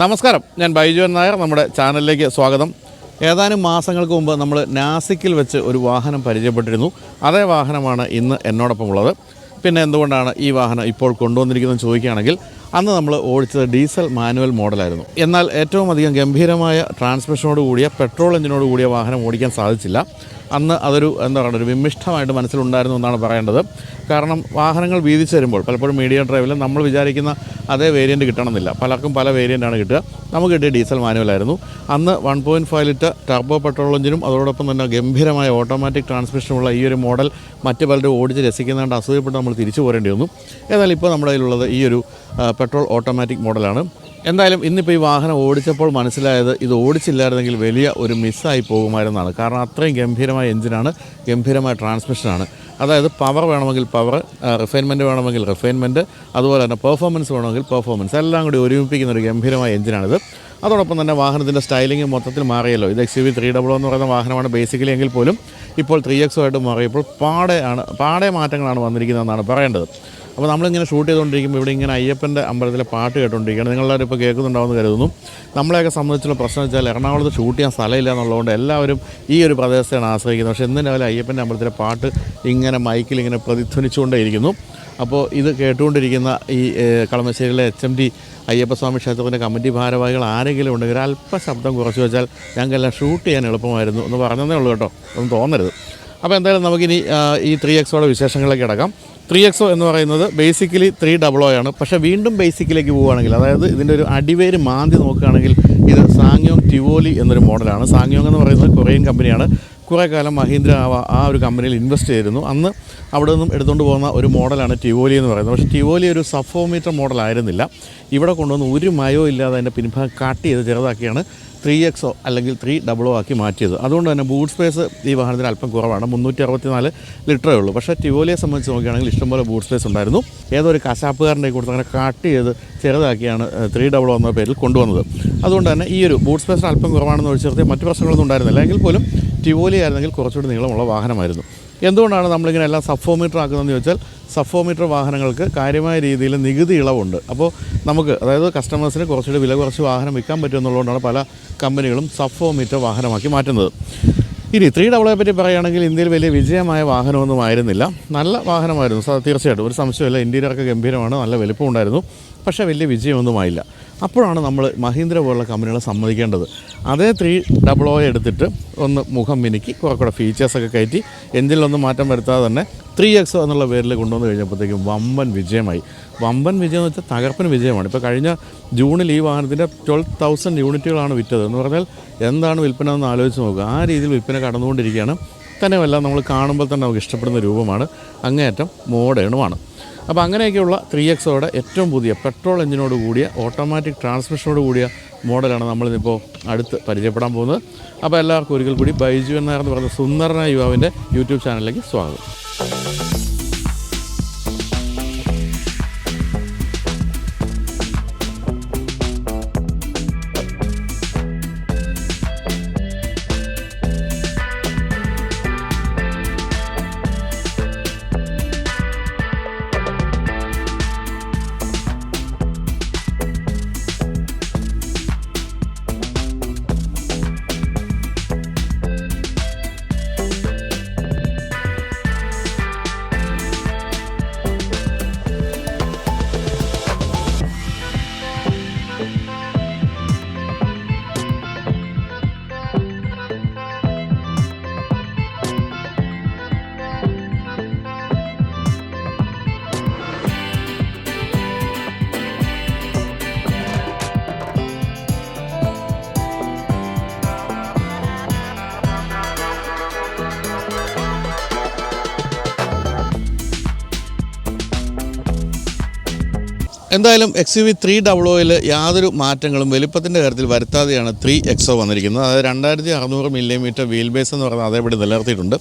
നമസ്കാരം. ഞാൻ ബൈജുവൻ നായർ. നമ്മുടെ ചാനലിലേക്ക് സ്വാഗതം. ഏതാനും മാസങ്ങൾക്ക് മുമ്പ് നമ്മൾ നാസിക്കിൽ വെച്ച് ഒരു വാഹനം പരിചയപ്പെട്ടിരുന്നു. അതേ വാഹനമാണ് ഇന്ന് എന്നോടൊപ്പം ഉള്ളത് പിന്നെ എന്തുകൊണ്ടാണ് ഈ വാഹനം ഇപ്പോൾ കൊണ്ടുവന്നിരിക്കുന്നത് ചോദിക്കുകയാണെങ്കിൽ അന്ന് നമ്മൾ ഓടിച്ചത് ഡീസൽ മാനുവൽ മോഡലായിരുന്നു. എന്നാൽ ഏറ്റവും അധികം ഗംഭീരമായ ട്രാൻസ്മിഷനോട് കൂടിയ പെട്രോൾ എഞ്ചിനോട് കൂടിയ വാഹനം ഓടിക്കാൻ സാധിച്ചില്ല. അന്ന് അതൊരു എന്താ പറയുക ഒരു വിമിഷ്ടമായിട്ട് മനസ്സിലുണ്ടായിരുന്നു എന്നാണ് പറയേണ്ടത്. കാരണം വാഹനങ്ങൾ വീതിച്ച് വരുമ്പോൾ പലപ്പോഴും മീഡിയം ഡ്രൈവിൽ നമ്മൾ വിചാരിക്കുന്ന അതേ വേരിയന്റ് കിട്ടണമെന്നില്ല. പലർക്കും പല വേരിയന്റാണ് കിട്ടുക. നമുക്ക് കിട്ടിയ ഡീസൽ മാനുവലായിരുന്നു അന്ന് one point five litre turbo petrol എഞ്ചിനും അതോടൊപ്പം തന്നെ ഗംഭീരമായ ഓട്ടോമാറ്റിക് ട്രാൻസ്മിഷനുള്ള ഈ ഒരു മോഡൽ മറ്റ് പലരും ഓടിച്ച് രസിക്കുന്നതുകൊണ്ട് അസൂയപ്പെട്ട് നമ്മൾ തിരിച്ചു പോരേണ്ടി വന്നു. എന്നാൽ ഇപ്പോൾ നമ്മുടെ കയ്യിലുള്ളത് ഈ ഒരു പെട്രോൾ ഓട്ടോമാറ്റിക് മോഡലാണ് എന്തായാലും ഇന്നിപ്പോൾ ഈ വാഹനം ഓടിച്ചപ്പോൾ മനസ്സിലായത് ഇത് ഓടിച്ചില്ലായിരുന്നെങ്കിൽ വലിയ ഒരു മിസ്സായി പോകുമായിരുന്നാണ്. കാരണം അത്രയും ഗംഭീരമായ എഞ്ചിനാണ് ഗംഭീരമായ ട്രാൻസ്മിഷനാണ്. അതായത് പവർ വേണമെങ്കിൽ പവർ റിഫൈൻമെന്റ് വേണമെങ്കിൽ റിഫൈൻമെന്റ് അതുപോലെ തന്നെ പെർഫോമൻസ് വേണമെങ്കിൽ പെർഫോമൻസ് എല്ലാം കൂടി ഒരുമിപ്പിക്കുന്ന ഒരു ഗംഭീരമായ എഞ്ചിനാണിത്. അതോടൊപ്പം തന്നെ വാഹനത്തിന്റെ സ്റ്റൈലിംഗ് മൊത്തത്തിൽ മാറിയല്ലോ. ഇത് X U V three double എന്ന് പറയുന്ന വാഹനമാണ് ബേസിക്കലി എങ്കിൽ പോലും ഇപ്പോൾ ത്രീ ആയിട്ട് മാറിയപ്പോൾ പാടെയാണ് പാടെ മാറ്റങ്ങളാണ് വന്നിരിക്കുന്നതെന്നാണ് പറയേണ്ടത്. അപ്പോൾ നമ്മളിങ്ങനെ ഷൂട്ട് ചെയ്തുകൊണ്ടിരിക്കുമ്പോൾ ഇവിടെ ഇങ്ങനെ അയ്യപ്പന്റെ അമ്പലത്തിലെ പാട്ട് കേട്ടുകൊണ്ടിരിക്കുകയാണ്. നിങ്ങളെല്ലാവരും ഇപ്പോൾ കേൾക്കുന്നുണ്ടാവുമെന്ന് കരുതുന്നു. നമ്മളെയൊക്കെ സംബന്ധിച്ചുള്ള പ്രശ്നം വെച്ചാൽ എറണാകുളത്ത് ഷൂട്ട് ചെയ്യാൻ സ്ഥലമില്ല എന്നുള്ളതുകൊണ്ട് എല്ലാവരും ഈ ഒരു പ്രദേശത്താണ് ആശ്രയിക്കുന്നത്. പക്ഷേ ഇന്ന് രാവിലെ അയ്യപ്പന്റെ അമ്പലത്തിലെ പാട്ട് ഇങ്ങനെ മൈക്കിൽ ഇങ്ങനെ പ്രതിധ്വനിച്ചുകൊണ്ടേയിരിക്കുന്നു. അപ്പോൾ ഇത് കേട്ടുകൊണ്ടിരിക്കുന്ന ഈ കളമശ്ശേരിയിലെ എച്ച് എം ഡി അയ്യപ്പസ്വാമി ക്ഷേത്രത്തിന്റെ കമ്മിറ്റി ഭാരവാഹികൾ ആരെങ്കിലും ഉണ്ടെങ്കിൽ അല്പ ശബ്ദം കുറച്ച് വെച്ചാൽ ഞങ്ങൾക്കെല്ലാം ഷൂട്ട് ചെയ്യാൻ എളുപ്പമായിരുന്നു എന്ന് പറഞ്ഞതേ ഉള്ളൂ കേട്ടോ. ഒന്നും തോന്നരുത്. അപ്പോൾ എന്തായാലും നമുക്കിനി ഈ ത്രീ എക്സോടെ വിശേഷങ്ങളിലേക്ക് കിടക്കാം. ത്രീ എക്സോ എന്ന് പറയുന്നത് ബേസിക്കലി ത്രീ ഡബിൾ ഒ ആണ്. പക്ഷേ വീണ്ടും ബേസിക്കിലേക്ക് പോവുകയാണെങ്കിൽ അതായത് ഇതിന്റെ ഒരു അടിവേര് മാന്തി നോക്കുകയാണെങ്കിൽ ഇത് സാങ്യോങ് ടിവോലി എന്നൊരു മോഡലാണ്. സാങ്യോങ് എന്ന് പറയുന്നത് കൊറിയൻ കമ്പനിയാണ് കുറേ കാലം മഹീന്ദ്ര ആ- ഒരു കമ്പനിയിൽ ഇൻവെസ്റ്റ് ചെയ്തിരുന്നു. അന്ന് അവിടെ നിന്നും എടുത്തുകൊണ്ട് പോകുന്ന ഒരു മോഡലാണ് ടിവോലി എന്ന് പറയുന്നത്. പക്ഷേ ടിവോലി ഒരു സഫോമീറ്റർ മോഡലായിരുന്നില്ല. ഇവിടെ കൊണ്ടുവന്ന് ഒരു മയോ ഇല്ലാതെ അതിന്റെ പിൻഭാഗം കട്ട് ചെയ്ത് ചെറുതാക്കിയാണ് ത്രീ എക്സോ അല്ലെങ്കിൽ ത്രീ ഡബിളോ ആക്കി മാറ്റിയത്. അതുകൊണ്ട് തന്നെ ബൂട്ട് സ്പേസ് ഈ വാഹനത്തിന് അല്പം കുറവാണ്. മുന്നൂറ്റി അറുപത്തിനാല് ലിറ്ററേ ഉള്ളൂ. പക്ഷേ ടിവോലിയെ സംബന്ധിച്ച് നോക്കുകയാണെങ്കിൽ ഇഷ്ടംപോലെ ബൂട്ട് സ്പേസ് ഉണ്ടായിരുന്നു. ഏതൊരു കശാപ്പുകാരന്റെ കൊടുത്ത് അങ്ങനെ കട്ട് ചെയ്ത് ചെറുതാക്കിയാണ് ത്രീ ഡബിളോ എന്ന പേരിൽ കൊണ്ടുവന്നത്. അതുകൊണ്ട് തന്നെ ഈ ഒരു ബൂട്ട് സ്പേസിന് അല്പം കുറവാണെന്ന് ഒഴിച്ചു നിർത്തി മറ്റു പ്രശ്നങ്ങളൊന്നും ഉണ്ടായിരുന്നില്ല. എങ്കിൽ പോലും ടിവോലി ആയിരുന്നെങ്കിൽ കുറച്ചുകൂടി നീളമുള്ള വാഹനമായിരുന്നു. എന്തുകൊണ്ടാണ് നമ്മളിങ്ങനെ എല്ലാം സഫോമീറ്റർ ആക്കുന്നതെന്ന് ചോദിച്ചാൽ സഫോമീറ്റർ വാഹനങ്ങൾക്ക് കാര്യമായ രീതിയിൽ നികുതി ഇളവുണ്ട്. അപ്പോൾ നമുക്ക് അതായത് കസ്റ്റമേഴ്സിന് കുറച്ചുകൂടി വില കുറച്ച് വാഹനം വിൽക്കാൻ പറ്റുമെന്നുള്ളതുകൊണ്ടാണ് പല കമ്പനികളും സഫോമീറ്റർ വാഹനമാക്കി മാറ്റുന്നത്. ഇനി ത്രീ ഡബിളെ പറ്റി പറയുകയാണെങ്കിൽ ഇന്ത്യയിൽ വലിയ വിജയമായ വാഹനമൊന്നും ആയിരുന്നില്ല. നല്ല വാഹനമായിരുന്നു. തീർച്ചയായിട്ടും. ഒരു സംശയമില്ല ഇന്റീരിയറൊക്കെ ഗംഭീരമാണ്. നല്ല വലിപ്പമുണ്ടായിരുന്നു. പക്ഷേ വലിയ വിജയമൊന്നുമായില്ല അപ്പോഴാണ് നമ്മൾ മഹീന്ദ്ര പോലുള്ള കമ്പനികളെ സമ്മതിക്കേണ്ടത്. അതേ ത്രീ ഡബിൾ ഒ എടുത്തിട്ട് ഒന്ന് മുഖം മിനുക്കി കുറേ കൂടെ ഫീച്ചേഴ്സൊക്കെ കയറ്റി എഞ്ചിനിലൊന്നും മാറ്റം വരുത്താതെ തന്നെ ത്രീ എക്സ് എന്നുള്ള പേരിൽ കൊണ്ടുവന്ന് കഴിഞ്ഞപ്പോഴത്തേക്കും വമ്പൻ വിജയമായി. വമ്പൻ വിജയം എന്ന് വെച്ചാൽ തകർപ്പൻ വിജയമാണ്. ഇപ്പോൾ കഴിഞ്ഞ ജൂണിൽ ഈ വാഹനത്തിന്റെ ട്വൽവ് തൗസൻഡ് യൂണിറ്റുകളാണ് വിറ്റത്. എന്ന് പറഞ്ഞാൽ എന്താണ് വിൽപ്പന എന്ന് ആലോചിച്ച് നോക്കുക. ആ രീതിയിൽ വിൽപ്പന കടന്നുകൊണ്ടിരിക്കുകയാണ്. തന്നെയുമല്ല നമ്മൾ കാണുമ്പോൾ തന്നെ നമുക്ക് ഇഷ്ടപ്പെടുന്ന രൂപമാണ്. അങ്ങേയറ്റം മോഡേണുമാണ് അപ്പോൾ അങ്ങനെയൊക്കെയുള്ള ത്രീ എക്സോടെ ഏറ്റവും പുതിയ പെട്രോൾ എഞ്ചിനോട് കൂടിയ ഓട്ടോമാറ്റിക് ട്രാൻസ്മിഷനോട് കൂടിയ മോഡലാണ് നമ്മളിതിപ്പോൾ അടുത്ത് പരിചയപ്പെടാൻ പോകുന്നത്. അപ്പോൾ എല്ലാവർക്കും ഒരിക്കൽ കൂടി ബൈജു എന്നായിരുന്നു പറഞ്ഞ സുന്ദരനായ യുവാവിന്റെ യൂട്യൂബ് ചാനലിലേക്ക് സ്വാഗതം. എന്തായാലും X U V three double ഒയിൽ യാതൊരു മാറ്റങ്ങളും വലിപ്പത്തിന്റെ കാര്യത്തിൽ വരുത്താതെയാണ് ത്രീ എക്സോ വന്നിരിക്കുന്നത്. അതായത് രണ്ടായിരത്തി അറുന്നൂറ് മില്ലിമീറ്റർ വീൽ ബേസ് എന്ന് പറയുന്നത് അതേപടി നിലനിർത്തിയിട്ടുണ്ട്.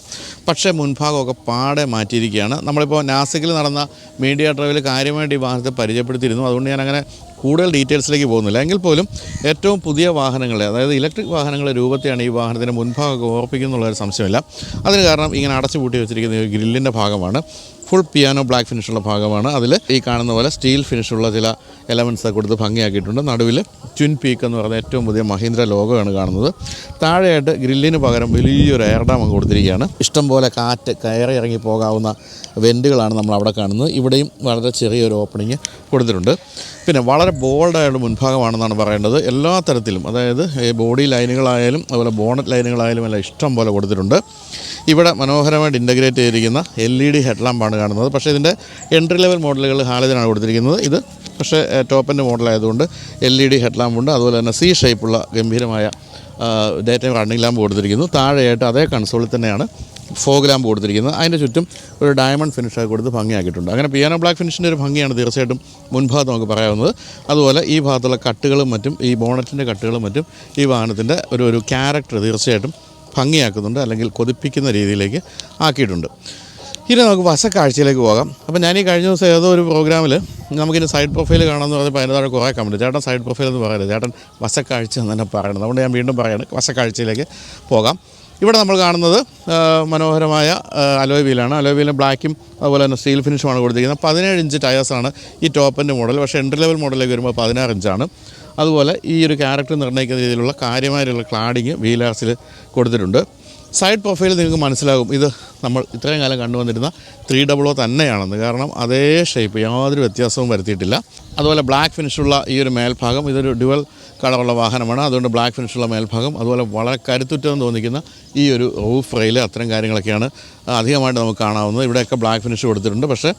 പക്ഷേ മുൻഭാഗമൊക്കെ പാടെ മാറ്റിയിരിക്കുകയാണ്. നമ്മളിപ്പോൾ നാസിക്കിൽ നടന്ന മീഡിയ ഡ്രൈവിൽ കാര്യമായിട്ട് ഈ വാഹനത്തെ പരിചയപ്പെടുത്തിയിരുന്നു. അതുകൊണ്ട് ഞാൻ അങ്ങനെ കൂടുതൽ ഡീറ്റെയിൽസിലേക്ക് പോകുന്നില്ല. എങ്കിൽ പോലും ഏറ്റവും പുതിയ വാഹനങ്ങളെ അതായത് ഇലക്ട്രിക് വാഹനങ്ങളുടെ രൂപത്തെയാണ് ഈ വാഹനത്തിന്റെ മുൻഭാഗമൊക്കെ ഓർപ്പിക്കുന്നുള്ളൊരു സംശയമില്ല. അതിന് കാരണം ഇങ്ങനെ അടച്ചു പൂട്ടി വെച്ചിരിക്കുന്ന ഗ്രില്ലിന്റെ ഭാഗമാണ്. ഫുൾ പിയാനോ ബ്ലാക്ക് ഫിനിഷുള്ള ഭാഗമാണ്. അതിൽ ഈ കാണുന്ന പോലെ സ്റ്റീൽ ഫിനിഷുള്ള ചില എലമെൻസ് കൊടുത്ത് ഭംഗിയാക്കിയിട്ടുണ്ട്. നടുവിൽ ട്വിൻ പീക്ക് എന്ന് പറയുന്ന ഏറ്റവും പുതിയ മഹീന്ദ്ര ലോഗോയാണ് കാണുന്നത്. താഴെയായിട്ട് ഗ്രില്ലിന് പകരം വലിയൊരു എയർ ഡാം അങ്ങ് കൊടുത്തിരിക്കുകയാണ്. ഇഷ്ടംപോലെ കാറ്റ് കയറി ഇറങ്ങി പോകാവുന്ന വെന്റുകളാണ് നമ്മൾ അവിടെ കാണുന്നത്. ഇവിടെയും വളരെ ചെറിയൊരു ഓപ്പണിങ് കൊടുത്തിട്ടുണ്ട്. പിന്നെ വളരെ ബോൾഡായുള്ള മുൻഭാഗമാണെന്നാണ് പറയേണ്ടത്. എല്ലാ തരത്തിലും അതായത് ബോഡി ലൈനുകളായാലും അതുപോലെ ബോണറ്റ് ലൈനുകളായാലും എല്ലാം ഇഷ്ടം പോലെ കൊടുത്തിട്ടുണ്ട്. ഇവിടെ മനോഹരമായിട്ട് ഇന്റഗ്രേറ്റ് ചെയ്തിരിക്കുന്ന എൽ ഇ ഡി ഹെഡ്ലാമ്പാണ് കാണുന്നത്. പക്ഷേ ഇതിന്റെ എൻട്രി ലെവൽ മോഡലുകൾ ഹാലജനാണ് കൊടുത്തിരിക്കുന്നത്. ഇത് പക്ഷേ ടോപ്പിന്റെ മോഡലായതുകൊണ്ട് എൽ ഇ ഡി ഹെഡ്ലാമ്പുണ്ട്. അതുപോലെ തന്നെ സി ഷേപ്പുള്ള ഗംഭീരമായ ഡേറ്റ റണ്ണിംഗ് ലാമ്പ് കൊടുത്തിരിക്കുന്നു. താഴെയായിട്ട് അതേ കൺസോളിൽ തന്നെയാണ് ഫോഗ് ലാമ്പ് കൊടുത്തിരിക്കുന്നത്. അതിന്റെ ചുറ്റും ഒരു ഡയമണ്ട് ഫിനിഷൊക്കെ കൊടുത്ത് ഭംഗിയാക്കിയിട്ടുണ്ട്. അങ്ങനെ പിയാനോ ബ്ലാക്ക് ഫിനിഷിന്റെ ഒരു ഭംഗിയാണ് തീർച്ചയായിട്ടും മുൻഭാഗത്ത് നമുക്ക് പറയാവുന്നത്. അതുപോലെ ഈ ഭാഗത്തുള്ള കട്ടുകളും മറ്റും ഈ ബോണറ്റിന്റെ കട്ടുകളും മറ്റും ഈ വാഹനത്തിന്റെ ഒരു ഒരു ക്യാരക്ടർ തീർച്ചയായിട്ടും ഭംഗിയാക്കുന്നുണ്ട് അല്ലെങ്കിൽ കൊതിപ്പിക്കുന്ന രീതിയിലേക്ക് ആക്കിയിട്ടുണ്ട്. ഇനി നമുക്ക് വശക്കാഴ്ചയിലേക്ക് പോകാം. അപ്പോൾ ഞാൻ ഈ കഴിഞ്ഞ ദിവസം ഏതോ ഒരു പ്രോഗ്രാമിൽ നമുക്കിനി സൈഡ് പ്രൊഫൈൽ കാണാമെന്ന് പറഞ്ഞപ്പോൾ അതിന്റെ താഴെ കുറേ കമന്റ് ചേട്ടൻ സൈഡ് പ്രൊഫൈൽ എന്ന് പറയരുത്. ചേട്ടൻ വശക്കാഴ്ച എന്ന് തന്നെ പറയണം. അതുകൊണ്ട് ഞാൻ വീണ്ടും പറയാണ് വശക്കാഴ്ചയിലേക്ക് പോകാം. ഇവിടെ നമ്മൾ കാണുന്നത് മനോഹരമായ അലോയ് വീലാണ് അലോയ് വീലിന് ബ്ലാക്കും അതുപോലെ തന്നെ സ്റ്റീൽ ഫിനിഷുമാണ് കൊടുത്തിരിക്കുന്നത്. പതിനേഴ് ഇഞ്ച് ടയേഴ്സാണ് ഈ ടോപ്പിന്റെ മോഡൽ പക്ഷേ എൻട്രി ലെവൽ മോഡലിലേക്ക് വരുമ്പോൾ പതിനാറ് ഇഞ്ചാണ് അതുപോലെ ഈ ഒരു ക്യാരക്ടർ നിർണയിക്കുന്ന രീതിയിലുള്ള കാര്യമായിട്ടുള്ള ക്ലാഡിങ് വീലാർസിൽ കൊടുത്തിട്ടുണ്ട്. സൈഡ് പ്രൊഫൈൽ നിങ്ങൾക്ക് മനസ്സിലാകും. ഇത് നമ്മൾ ഇത്രയും കാലം കണ്ടുവന്നിരുന്ന ത്രീ ഡബിൾ ഒ തന്നെയാണെന്ന്. കാരണം അതേ ഷേപ്പ് യാതൊരു വ്യത്യാസവും വരുത്തിയിട്ടില്ല. അതുപോലെ ബ്ലാക്ക് ഫിനിഷുള്ള ഈ ഒരു മേൽഭാഗം ഇതൊരു ഡുവൽ കളറുള്ള വാഹനമാണ്. അതുകൊണ്ട് ബ്ലാക്ക് ഫിനിഷുള്ള മേൽഭാഗം അതുപോലെ വളരെ കരുത്തുറ്റെന്ന് തോന്നിക്കുന്ന ഈ ഒരു റൂഫ് റെയിൽ അത്തരം കാര്യങ്ങളൊക്കെയാണ് അധികമായിട്ട് നമുക്ക് കാണാവുന്നത്. ഇവിടെയൊക്കെ ബ്ലാക്ക് ഫിനിഷ് കൊടുത്തിട്ടുണ്ട്. പക്ഷേ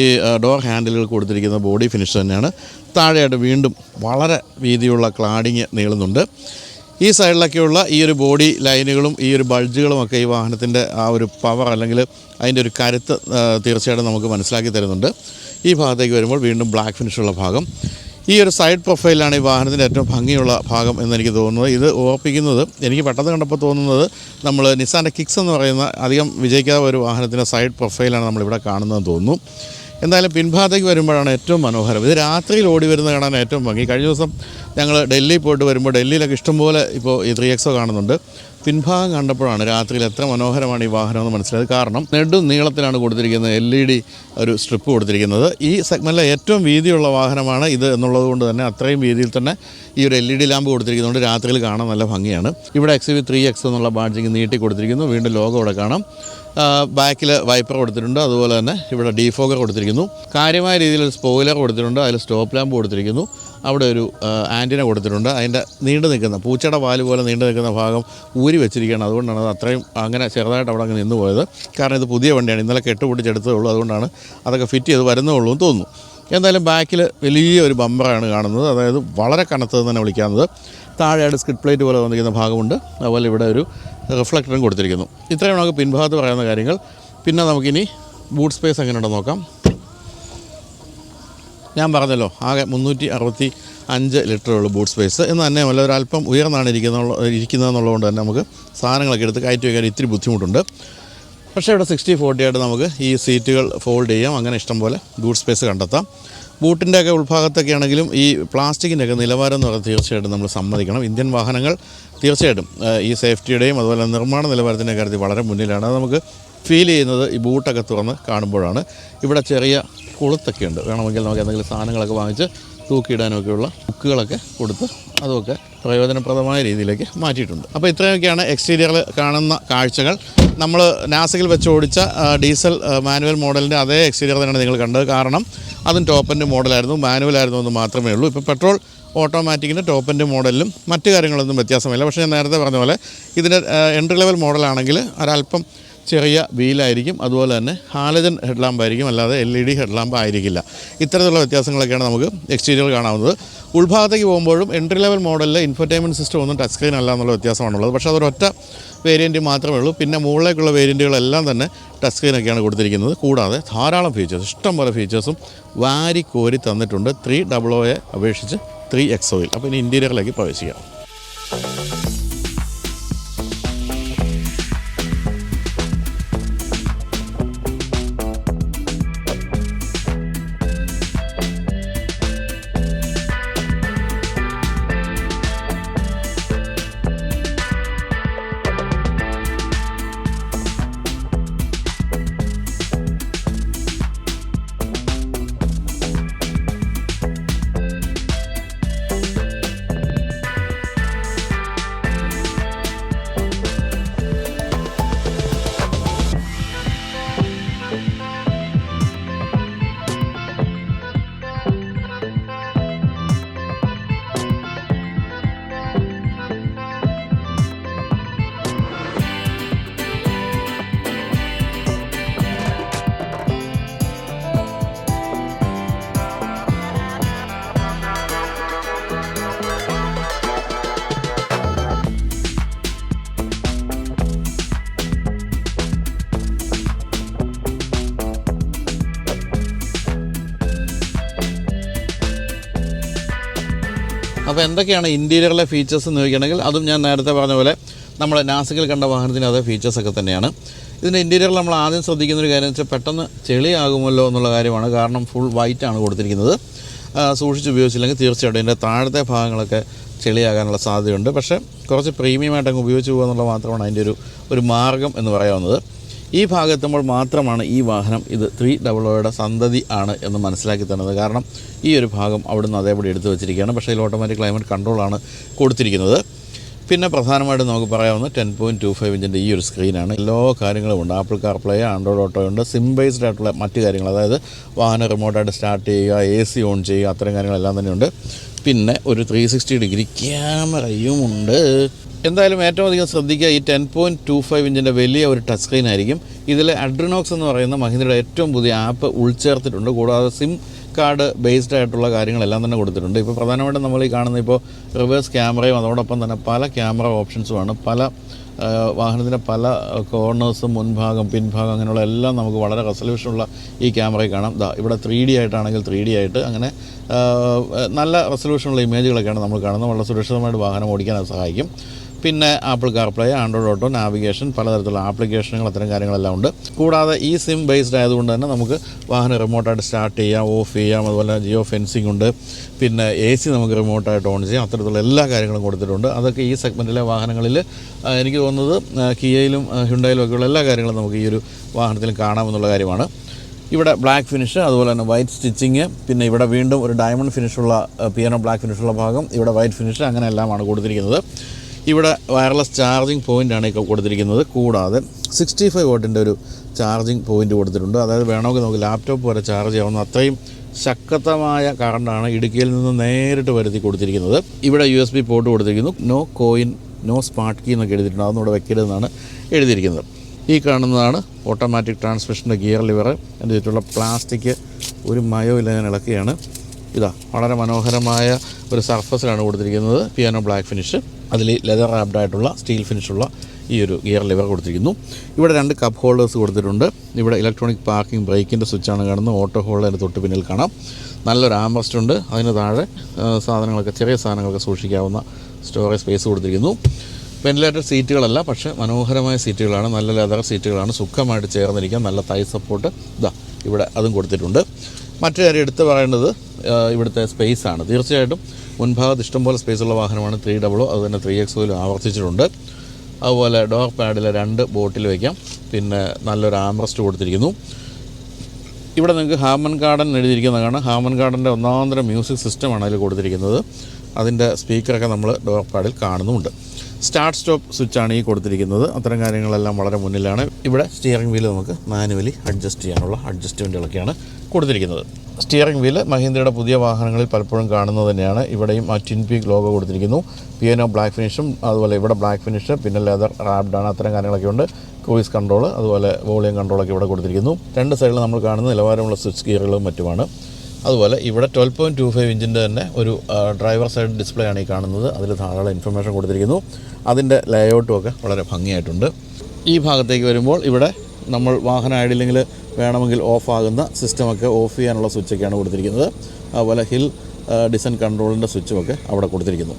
ഈ ഡോർ ഹാൻഡിലുകൾ കൊടുത്തിരിക്കുന്ന ബോഡി ഫിനിഷ് തന്നെയാണ്. താഴെയായിട്ട് വീണ്ടും വളരെ വീതിയുള്ള ക്ലാഡിങ് നീളുന്നുണ്ട്. ഈ സൈഡിലൊക്കെയുള്ള ഈ ഒരു ബോഡി ലൈനുകളും ഈ ഒരു ബൾജുകളും ഒക്കെ ഈ വാഹനത്തിന്റെ ആ ഒരു പവർ അല്ലെങ്കിൽ അതിന്റെ ഒരു കരുത്ത് തീർച്ചയായിട്ടും നമുക്ക് മനസ്സിലാക്കി തരുന്നുണ്ട്. ഈ ഭാഗത്തേക്ക് വരുമ്പോൾ വീണ്ടും ബ്ലാക്ക് ഫിനിഷുള്ള ഭാഗം. ഈ ഒരു സൈഡ് പ്രൊഫൈലാണ് ഈ വാഹനത്തിന്റെ ഏറ്റവും ഭംഗിയുള്ള ഭാഗം എന്നെനിക്ക് തോന്നുന്നത്. ഇത് ഓർപ്പിക്കുന്നത് എനിക്ക് പെട്ടെന്ന് കണ്ടപ്പോൾ തോന്നുന്നത് നമ്മൾ നിസാന്റെ കിക്സ് എന്ന് പറയുന്ന അധികം വിജയിക്കാത്ത ഒരു വാഹനത്തിന്റെ സൈഡ് പ്രൊഫൈലാണ് നമ്മളിവിടെ കാണുന്നതെന്ന് തോന്നുന്നു. എന്തായാലും പിൻഭാഗത്തേക്ക് വരുമ്പോഴാണ് ഏറ്റവും മനോഹരം. ഇത് രാത്രിയിൽ ഓടി വരുന്നത് കാണാൻ ഏറ്റവും ഭംഗി. കഴിഞ്ഞ ദിവസം ഞങ്ങൾ ഡൽഹി പോയിട്ട് വരുമ്പോൾ ഡൽഹിയിലൊക്കെ ഇഷ്ടംപോലെ ഇപ്പോൾ ഈ ത്രീ എക്സോ കാണുന്നുണ്ട്. പിൻഭാഗം കണ്ടപ്പോഴാണ് രാത്രിയിൽ എത്ര മനോഹരമാണ് ഈ വാഹനം എന്ന് മനസ്സിലായത്. കാരണം നെടും നീളത്തിലാണ് കൊടുത്തിരിക്കുന്നത് എൽ ഇ ഡി ഒരു സ്ട്രിപ്പ് കൊടുത്തിരിക്കുന്നത്. ഈ സെഗ്മെന്റിലെ ഏറ്റവും വീതിയുള്ള വാഹനമാണ് ഇത് എന്നുള്ളത് കൊണ്ട് തന്നെ അത്രയും വീതിയിൽ തന്നെ ഈ ഒരു എൽ ഇ ഡി ലാമ്പ് കൊടുത്തിരിക്കുന്നതുകൊണ്ട് രാത്രിയിൽ കാണാൻ നല്ല ഭംഗിയാണ്. ഇവിടെ എക്സ് വി ത്രീ എക്സ് എന്നുള്ള ബാഡ്ജിങ് നീട്ടി കൊടുത്തിരിക്കുന്നു. വീണ്ടും ലോഗോ ഇവിടെ കാണാം. ബാക്കിൽ വൈപ്പർ കൊടുത്തിട്ടുണ്ട്. അതുപോലെ തന്നെ ഇവിടെ ഡീഫോഗർ കൊടുത്തിരിക്കുന്നു. കാര്യമായ രീതിയിൽ സ്പോയിലർ കൊടുത്തിട്ടുണ്ട്. അതിൽ സ്റ്റോപ്പ് ലാമ്പ് കൊടുത്തിരിക്കുന്നു. അവിടെ ഒരു ആന്റിന കൊടുത്തിട്ടുണ്ട്. അതിന്റെ നീണ്ടു നിൽക്കുന്ന പൂച്ചയുടെ പാൽ പോലെ നീണ്ടു നിൽക്കുന്ന ഭാഗം ഊരി വെച്ചിരിക്കുകയാണ്. അതുകൊണ്ടാണ് അത് അത്രയും അങ്ങനെ ചെറുതായിട്ട് അവിടെ അങ്ങ് നിന്ന് പോയത്. കാരണം ഇത് പുതിയ വണ്ടിയാണ്. ഇന്നലെ കെട്ടുപൊട്ടിച്ചെടുത്തേ ഉള്ളൂ. അതുകൊണ്ടാണ് അതൊക്കെ ഫിറ്റ് ചെയ്ത് വരുന്നേ ഉള്ളൂ എന്ന് തോന്നുന്നു. എന്തായാലും ബാക്കിൽ വലിയ ഒരു ബമ്പറാണ് കാണുന്നത്. അതായത് വളരെ കനത്തതെന്ന് തന്നെ വിളിക്കാവുന്നത്. താഴെയായിട്ട് സ്കിഡ് പ്ലേറ്റ് പോലെ വന്നിരിക്കുന്ന ഭാഗമുണ്ട്. അതുപോലെ ഇവിടെ ഒരു റിഫ്ലക്ടറും കൊടുത്തിരിക്കുന്നു. ഇത്രയും നമുക്ക് പിൻഭാഗത്ത് പറയുന്ന കാര്യങ്ങൾ. പിന്നെ നമുക്കിനി ബൂട്ട് സ്പേസ് എങ്ങനെയുണ്ടെന്ന് നോക്കാം. ഞാൻ പറഞ്ഞല്ലോ ആകെ മുന്നൂറ്റി അറുപത്തി അഞ്ച് ലിറ്ററുള്ള ബൂട്ട് സ്പേസ് എന്ന് തന്നെ അല്ല ഒരല്പം ഉയർന്നാണ് ഇരിക്കുന്ന ഇരിക്കുന്നതെന്നുള്ളതുകൊണ്ട് തന്നെ നമുക്ക് സാധനങ്ങളൊക്കെ എടുത്ത് കയറ്റി വയ്ക്കാൻ ഇത്തിരി ബുദ്ധിമുട്ടുണ്ട്. പക്ഷേ ഇവിടെ സിക്സ്റ്റി ഫോർട്ടി ആയിട്ട് നമുക്ക് ഈ സീറ്റുകൾ ഫോൾഡ് ചെയ്യാം. അങ്ങനെ ഇഷ്ടം പോലെ ബൂട്ട് സ്പേസ് കണ്ടെത്താം. ബൂട്ടിന്റെ ഒക്കെ ഉൾഭാഗത്തൊക്കെ ആണെങ്കിലും ഈ പ്ലാസ്റ്റിക്കിന്റെ ഒക്കെ നിലവാരം എന്ന് പറയുന്നത് തീർച്ചയായിട്ടും നമ്മൾ സമ്മതിക്കണം. ഇന്ത്യൻ വാഹനങ്ങൾ തീർച്ചയായിട്ടും ഈ സേഫ്റ്റിയുടെയും അതുപോലെ നിർമ്മാണ നിലവാരത്തിന്റെ കാര്യത്തിൽ വളരെ മുന്നിലാണ്. അത് നമുക്ക് ഫീൽ ചെയ്യുന്നത് ഈ ബൂട്ടൊക്കെ തുറന്ന് കാണുമ്പോഴാണ്. ഇവിടെ ചെറിയ കൊളുത്തൊക്കെ ഉണ്ട്. വേണമെങ്കിൽ നമുക്ക് എന്തെങ്കിലും സാധനങ്ങളൊക്കെ വാങ്ങിച്ച് തൂക്കിയിടാനൊക്കെയുള്ള ബുക്കുകളൊക്കെ കൊടുത്ത് അതുമൊക്കെ പ്രയോജനപ്രദമായ രീതിയിലേക്ക് മാറ്റിയിട്ടുണ്ട്. അപ്പോൾ ഇത്രയൊക്കെയാണ് എക്സ്റ്റീരിയറിൽ കാണുന്ന കാഴ്ചകൾ. നമ്മൾ നാസിക്കിൽ വെച്ച് ഓടിച്ച ഡീസൽ മാനുവൽ മോഡലിന്റെ അതേ എക്സ്റ്റീരിയർ തന്നെയാണ് നിങ്ങൾ കണ്ടത്. കാരണം അതും ടോപ്പന്റെ മോഡലായിരുന്നു മാനുവലായിരുന്നു എന്ന് മാത്രമേ ഉള്ളൂ. ഇപ്പോൾ പെട്രോൾ ഓട്ടോമാറ്റിക്കിന്റെ ടോപ്പന്റെ മോഡലിലും മറ്റു കാര്യങ്ങളൊന്നും വ്യത്യാസമില്ല. പക്ഷേ ഞാൻ നേരത്തെ പറഞ്ഞ പോലെ ഇതിന്റെ എൻട്രി ലെവൽ മോഡലാണെങ്കിൽ ഒരല്പം ചെറിയ വീലായിരിക്കും. അതുപോലെ തന്നെ ഹാലജൻ ഹെഡ്ലാമ്പ് ആയിരിക്കും. അല്ലാതെ എൽ ഇ ഡി ഹെഡ്ലാമ്പ് ആയിരിക്കില്ല. ഇത്തരത്തിലുള്ള വ്യത്യാസങ്ങളൊക്കെയാണ് നമുക്ക് എക്സ്റ്റീരിയർ കാണാവുന്നത്. ഉൾഭാഗത്തേക്ക് പോകുമ്പോഴും എൻട്രി ലെവൽ മോഡലിൽ ഇൻഫർടൈൻമെന്റ് സിസ്റ്റം ഒന്നും ടച്ച് സ്ക്രീൻ അല്ല എന്നുള്ള വ്യത്യാസമാണുള്ളത്. പക്ഷേ അതൊരൊറ്റ വേരിയന്റ് മാത്രമേ ഉള്ളൂ. പിന്നെ മുകളിലേക്കുള്ള വേരിയന്റുകളെല്ലാം തന്നെ ടച്ച് സ്ക്രീനൊക്കെയാണ് കൊടുത്തിരിക്കുന്നത്. കൂടാതെ ധാരാളം ഫീച്ചേഴ്സ് ഇഷ്ടംപോലെ ഫീച്ചേഴ്സും വാരി കോരി തന്നിട്ടുണ്ട്. ത്രീ ഡബിൾ ഒയെ അപേക്ഷിച്ച് ത്രീ എക്സോയിൽ അപ്പോൾ ഇനി ഇന്റീരിയറിലേക്ക് പ്രവേശിക്കാം. എന്തൊക്കെയാണ് ഇന്റീരിയറിലെ ഫീച്ചേഴ്സ് എന്ന് ചോദിക്കുകയാണെങ്കിൽ അതും ഞാൻ നേരത്തെ പറഞ്ഞ പോലെ നമ്മൾ നാസിക്കിൽ കണ്ട വാഹനത്തിന് അതേ ഫീച്ചേഴ്സൊക്കെ തന്നെയാണ്. ഇതിന്റെ ഇന്റീരിയറിൽ നമ്മൾ ആദ്യം ശ്രദ്ധിക്കുന്ന ഒരു കാര്യം വെച്ചാൽ പെട്ടെന്ന് ചെളിയാകുമല്ലോ എന്നുള്ള കാര്യമാണ്. കാരണം ഫുൾ വൈറ്റാണ് കൊടുത്തിരിക്കുന്നത്. സൂക്ഷിച്ച് ഉപയോഗിച്ചില്ലെങ്കിൽ തീർച്ചയായിട്ടും ഇതിന്റെ താഴത്തെ ഭാഗങ്ങളൊക്കെ ചെളിയാകാനുള്ള സാധ്യതയുണ്ട്. പക്ഷേ കുറച്ച് പ്രീമിയമായിട്ട് അങ്ങ് ഉപയോഗിച്ച് പോകുക എന്നുള്ളത് മാത്രമാണ് അതിന്റെ ഒരു ഒരു മാർഗം എന്ന് പറയാവുന്നത്. ഈ ഭാഗത്തുമ്പോൾ മാത്രമാണ് ഈ വാഹനം ഇത് ത്രീ ഡബിൾ ഒയുടെ സന്തതി ആണ് എന്ന് മനസ്സിലാക്കി തന്നത് കാരണം ഈ ഒരു ഭാഗം അവിടുന്ന് അതേപടി എടുത്തു വെച്ചിരിക്കുകയാണ്. പക്ഷേ ഇതിൽ ഓട്ടോമാറ്റിക് ക്ലൈമറ്റ് കൺട്രോളാണ് കൊടുത്തിരിക്കുന്നത്. പിന്നെ പ്രധാനമായിട്ടും നമുക്ക് പറയാവുന്ന ടെൻ പോയിന്റ് ടു ഫൈവ് ഇഞ്ചിന്റെ ഈ ഒരു സ്ക്രീനാണ് എല്ലാ കാര്യങ്ങളും ഉണ്ട്. Apple car play Android auto ഉണ്ട്. സിം ബേസ്ഡ് ആയിട്ടുള്ള മറ്റ് കാര്യങ്ങൾ. അതായത് വാഹനം റിമോട്ടായിട്ട് സ്റ്റാർട്ട് ചെയ്യുക എ സി ഓൺ ചെയ്യുക അത്തരം കാര്യങ്ങളെല്ലാം തന്നെയുണ്ട് പിന്നെ ഒരു ത്രീ സിക്സ്റ്റി ഡിഗ്രി ക്യാമറയും ഉണ്ട്. എന്തായാലും ഏറ്റവും അധികം ശ്രദ്ധിക്കുക ഈ ടെൻ പോയിന്റ് ടു ഫൈവ് ഇഞ്ചിന്റെ വലിയ ഒരു ടച്ച് സ്ക്രീൻ ആയിരിക്കും. ഇതിൽ അഡ്രിനോക്സ് എന്ന് പറയുന്ന മഹീന്ദ്രയുടെ ഏറ്റവും പുതിയ ആപ്പ് ഉൾച്ചേർത്തിട്ടുണ്ട്. കൂടാതെ സിം കാർഡ് ബേസ്ഡ് ആയിട്ടുള്ള കാര്യങ്ങളെല്ലാം തന്നെ കൊടുത്തിട്ടുണ്ട്. ഇപ്പോൾ പ്രധാനമായിട്ടും നമ്മൾ ഈ കാണുന്ന ഇപ്പോൾ റിവേഴ്സ് ക്യാമറയും അതോടൊപ്പം തന്നെ പല ക്യാമറ ഓപ്ഷൻസുമാണ് പല വാഹനത്തിന്റെ പല കോർണേഴ്സും മുൻഭാഗം പിൻഭാഗം അങ്ങനെയുള്ള എല്ലാം നമുക്ക് വളരെ റെസൊല്യൂഷനുള്ള ഈ ക്യാമറയിൽ കാണാം. ദാ ഇവിടെ ത്രീ ഡി ആയിട്ടാണെങ്കിൽ ത്രീ ഡി ആയിട്ട് അങ്ങനെ നല്ല റെസൊല്യൂഷനുള്ള ഇമേജുകളൊക്കെയാണ് നമ്മൾ കാണുന്നത്. വളരെ സുരക്ഷിതമായിട്ട് വാഹനം ഓടിക്കാൻ സഹായിക്കും. പിന്നെ Apple CarPlay Android auto navigation പലതരത്തിലുള്ള ആപ്ലിക്കേഷനുകൾ അത്തരം കാര്യങ്ങളെല്ലാം ഉണ്ട്. കൂടാതെ ഈ സിം ബേസ്ഡ് ആയതുകൊണ്ട് തന്നെ നമുക്ക് വാഹനം റിമോട്ടായിട്ട് സ്റ്റാർട്ട് ചെയ്യാം ഓഫ് ചെയ്യാം അതുപോലെ ജിയോ ഫെൻസിംഗ് ഉണ്ട്. പിന്നെ എ സി നമുക്ക് റിമോട്ടായിട്ട് ഓൺ ചെയ്യാം അത്തരത്തിലുള്ള എല്ലാ കാര്യങ്ങളും കൊടുത്തിട്ടുണ്ട്. അതൊക്കെ ഈ സെഗ്മെന്റിലെ വാഹനങ്ങളിൽ എനിക്ക് തോന്നുന്നത് കിയയിലും ആ, ഹ്യുണ്ടായിലും ഒക്കെയുള്ള എല്ലാ കാര്യങ്ങളും നമുക്ക് ഈ ഒരു വാഹനത്തിൽ കാണാമെന്നുള്ള കാര്യമാണ്. ഇവിടെ ബ്ലാക്ക് ഫിനിഷ് അതുപോലെ തന്നെ വൈറ്റ് സ്റ്റിച്ചിങ് പിന്നെ ഇവിടെ വീണ്ടും ഒരു ഡയമണ്ട് ഫിനിഷുള്ള പിയാനോ ബ്ലാക്ക് ഫിനിഷുള്ള ഭാഗം ഇവിടെ വൈറ്റ് ഫിനിഷ് അങ്ങനെ എല്ലാമാണ് കൊടുത്തിരിക്കുന്നത്. ഇവിടെ വയർലെസ് ചാർജിങ് പോയിന്റാണ് കൊടുത്തിരിക്കുന്നത്. കൂടാതെ സിക്സ്റ്റി ഫൈവ് വോട്ടിന്റെ ഒരു ചാർജിങ് പോയിന്റ് കൊടുത്തിട്ടുണ്ട്. അതായത് വേണമെങ്കിൽ നമുക്ക് ലാപ്ടോപ്പ് വരെ ചാർജ് ചെയ്യാവുന്ന അത്രയും ശക്തമായ കറണ്ടാണ് ഇടുക്കിയിൽ നിന്ന് നേരിട്ട് വരുത്തി കൊടുത്തിരിക്കുന്നത്. ഇവിടെ യു എസ് ബി പോർട്ട് കൊടുത്തിരിക്കുന്നു. No coin no smart key എന്നൊക്കെ എഴുതിയിട്ടുണ്ട്. അതൊന്നും ഇവിടെ വെക്കരുതെന്നാണ് എഴുതിയിരിക്കുന്നത്. ഈ കാണുന്നതാണ് ഓട്ടോമാറ്റിക് ട്രാൻസ്മിഷന്റെ ഗിയർ ലിവർ അതിന്റെ ചുറ്റുള്ള പ്ലാസ്റ്റിക് ഒരു മയവും ഞാൻ ഇളക്കുകയാണ്. ഇതാ വളരെ മനോഹരമായ ഒരു സർഫസിലാണ് കൊടുത്തിരിക്കുന്നത്. പിയാനോ ബ്ലാക്ക് ഫിനിഷ് അതിൽ ലെതർ റാപ്ഡ് ആയിട്ടുള്ള സ്റ്റീൽ ഫിനിഷുള്ള ഈ ഒരു ഗിയർ ലിവർ കൊടുത്തിരിക്കുന്നു. ഇവിടെ രണ്ട് കപ്പ് ഹോൾഡേഴ്സ് കൊടുത്തിട്ടുണ്ട്. ഇവിടെ ഇലക്ട്രോണിക് പാർക്കിംഗ് ബ്രേക്കിന്റെ സ്വിച്ചാണ് കാണുന്നത്. ഓട്ടോ ഹോൾഡറിന്റെ തൊട്ട് പിന്നിൽ കാണാം. നല്ലൊരു ആംബസ്റ്റ് ഉണ്ട്. അതിന് താഴെ സാധനങ്ങളൊക്കെ ചെറിയ സാധനങ്ങളൊക്കെ സൂക്ഷിക്കാവുന്ന സ്റ്റോറേജ് സ്പേസ് കൊടുത്തിരിക്കുന്നു. വെന്റിലേറ്റഡ് സീറ്റുകളല്ല പക്ഷേ മനോഹരമായ സീറ്റുകളാണ് നല്ല ലെതർ സീറ്റുകളാണ് സുഖമായിട്ട് ചേർന്നിരിക്കാൻ നല്ല തൈ സപ്പോർട്ട് ഇതാ ഇവിടെ അതും കൊടുത്തിട്ടുണ്ട്. മറ്റു കാര്യം എടുത്തു പറയേണ്ടത് ഇവിടുത്തെ സ്പേസാണ് തീർച്ചയായിട്ടും മുൻഭാഗത്ത് ഇഷ്ടംപോലെ സ്പേസുള്ള വാഹനമാണ് ത്രീ ഡബിളോ അത് തന്നെ ത്രീ എക്സോയിലും ആവർത്തിച്ചിട്ടുണ്ട്. അതുപോലെ ഡോർ പാഡിൽ രണ്ട് ബോട്ടിൽ വയ്ക്കാം പിന്നെ നല്ലൊരു ആംറസ്റ്റ് കൊടുത്തിരിക്കുന്നു. ഇവിടെ നിങ്ങൾക്ക് ഹാമൻ ഗാർഡൻ എഴുതിയിരിക്കുന്നതാണ് ഹാമൻ ഗാർഡന്റെ ഒന്നാന്തരം മ്യൂസിക് സിസ്റ്റമാണ് അതിൽ കൊടുത്തിരിക്കുന്നത്. അതിന്റെ സ്പീക്കറൊക്കെ നമ്മൾ ഡോർ പാഡിൽ കാണുന്നുമുണ്ട്. സ്റ്റാർട്ട് സ്റ്റോപ്പ് സ്വിച്ചാണ് ഈ കൊടുത്തിരിക്കുന്നത്. അത്തരം കാര്യങ്ങളെല്ലാം വളരെ മുന്നിലാണ്. ഇവിടെ സ്റ്റിയറിംഗ് വീൽ നമുക്ക് മാനുവലി അഡ്ജസ്റ്റ് ചെയ്യാനുള്ള അഡ്ജസ്റ്റ്മെന്റുകളൊക്കെയാണ് കൊടുത്തിരിക്കുന്നത്. സ്റ്റിയറിംഗ് വീൽ മഹീന്ദ്രയുടെ പുതിയ വാഹനങ്ങളിൽ പലപ്പോഴും കാണുന്നത് തന്നെയാണ്. ഇവിടെയും ആ ടിൻ പീക്ക് ലോഗോ കൊടുത്തിരിക്കുന്നു. പിയനോ ബ്ലാക്ക് ഫിനിഷും അതുപോലെ ഇവിടെ ബ്ലാക്ക് ഫിനിഷ് പിന്നെ ലെതർ റാബ്ഡാണ് അത്തരം കാര്യങ്ങളൊക്കെ ഉണ്ട്. ക്രൂയിസ് കൺട്രോൾ അതുപോലെ വോളിയം കൺട്രോളൊക്കെ ഇവിടെ കൊടുത്തിരിക്കുന്നു. രണ്ട് സൈഡിൽ നമ്മൾ കാണുന്ന നിലവാരമുള്ള സ്വിച്ച് ഗിയറുകളും മറ്റുമാണ്. അതുപോലെ ഇവിടെ ട്വൽവ് പോയിന്റ് ടു ഫൈവ് ഇഞ്ചിന്റെ തന്നെ ഒരു ഡ്രൈവർ സൈഡ് ഡിസ്പ്ലേ ആണ് ഈ കാണുന്നത്. അതിൽ ധാരാളം ഇൻഫർമേഷൻ കൊടുത്തിരിക്കുന്നു. അതിന്റെ ലേഔട്ടും ഒക്കെ വളരെ ഭംഗിയായിട്ടുണ്ട്. ഈ ഭാഗത്തേക്ക് വരുമ്പോൾ ഇവിടെ നമ്മൾ വാഹനം ആയിട്ടില്ലെങ്കിൽ വേണമെങ്കിൽ ഓഫ് ആകുന്ന സിസ്റ്റമൊക്കെ ഓഫ് ചെയ്യാനുള്ള സ്വിച്ചൊക്കെയാണ് കൊടുത്തിരിക്കുന്നത്. അതുപോലെ ഹിൽ ഡിസൻ കൺട്രോളിന്റെ സ്വിച്ചുമൊക്കെ അവിടെ കൊടുത്തിരിക്കുന്നു.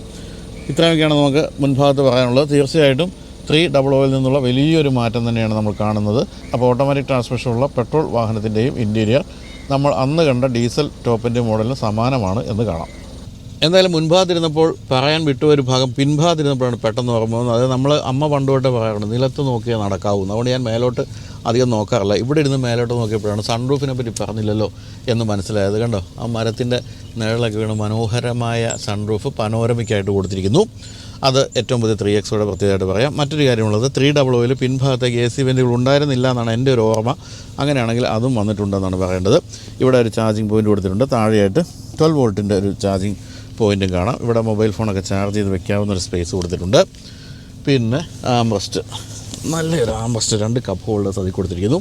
ഇത്രയൊക്കെയാണ് നമുക്ക് മുൻഭാഗത്ത് പറയാനുള്ളത്. തീർച്ചയായിട്ടും ത്രീ ഡബിൾ ഓയിൽ നിന്നുള്ള വലിയൊരു മാറ്റം തന്നെയാണ് നമ്മൾ കാണുന്നത്. അപ്പോൾ ഓട്ടോമാറ്റിക് ട്രാൻസ്മിഷനുള്ള പെട്രോൾ വാഹനത്തിന്റെയും ഇന്റീരിയർ നമ്മൾ അന്ന് കണ്ട ഡീസൽ ടോപ്പിന്റെ മോഡലിന് സമാനമാണ് എന്ന് കാണാം. എന്തായാലും മുൻഭാഗത്തിരുന്നപ്പോൾ പറയാൻ വിട്ട ഒരു ഭാഗം പിൻഭാഗത്തിരുന്നപ്പോഴാണ് പെട്ടെന്ന് ഓർമ്മ വന്നത്. അത് നമ്മൾ അമ്മ പണ്ട് പറയാറുണ്ട് നിലത്ത് നോക്കിയാൽ നടക്കാവൂ അതുകൊണ്ട് ഞാൻ മേലോട്ട് അധികം നോക്കാറില്ല. ഇവിടെ ഇരുന്ന് മേലോട്ട് നോക്കിയപ്പോഴാണ് സൺറൂഫിനെ പറ്റി പറഞ്ഞില്ലല്ലോ എന്ന് മനസ്സിലായത്. കണ്ടോ? ആ മരത്തിന്റെ നിഴലൊക്കെ വീണ് മനോഹരമായ സൺറൂഫ് പനോരമിക്കായിട്ട് കൊടുത്തിരിക്കുന്നു. അത് ഏറ്റവും പുതിയ ത്രീ എക്സോടെ പ്രത്യേകമായിട്ട് പറയാം. മറ്റൊരു കാര്യമുള്ളത് ത്രീ ഡബിൾ ഓയിൽ പിൻഭാഗത്തേക്ക് എ സി വെന്റുകൾ ഉണ്ടായിരുന്നില്ല എന്നാണ് എന്റെ ഒരു ഓർമ്മ. അങ്ങനെയാണെങ്കിൽ അതും വന്നിട്ടുണ്ടെന്നാണ് പറയേണ്ടത്. ഇവിടെ ഒരു ചാർജിങ് പോയിന്റ് കൊടുത്തിട്ടുണ്ട്. താഴെയായിട്ട് ട്വൽവ് വോൾട്ടിന്റെ ഒരു ചാർജിങ് പോയിന്റും കാണാം. ഇവിടെ മൊബൈൽ ഫോണൊക്കെ ചാർജ് ചെയ്ത് വെക്കാവുന്ന ഒരു സ്പേസ് കൊടുത്തിട്ടുണ്ട്. പിന്നെ ആംബ്രസ്റ്റ് നല്ലൊരു ആംബ്രസ്റ്റ് രണ്ട് കപ്പ് ഹോൾഡേഴ്സ് അതിൽ കൊടുത്തിരിക്കുന്നു.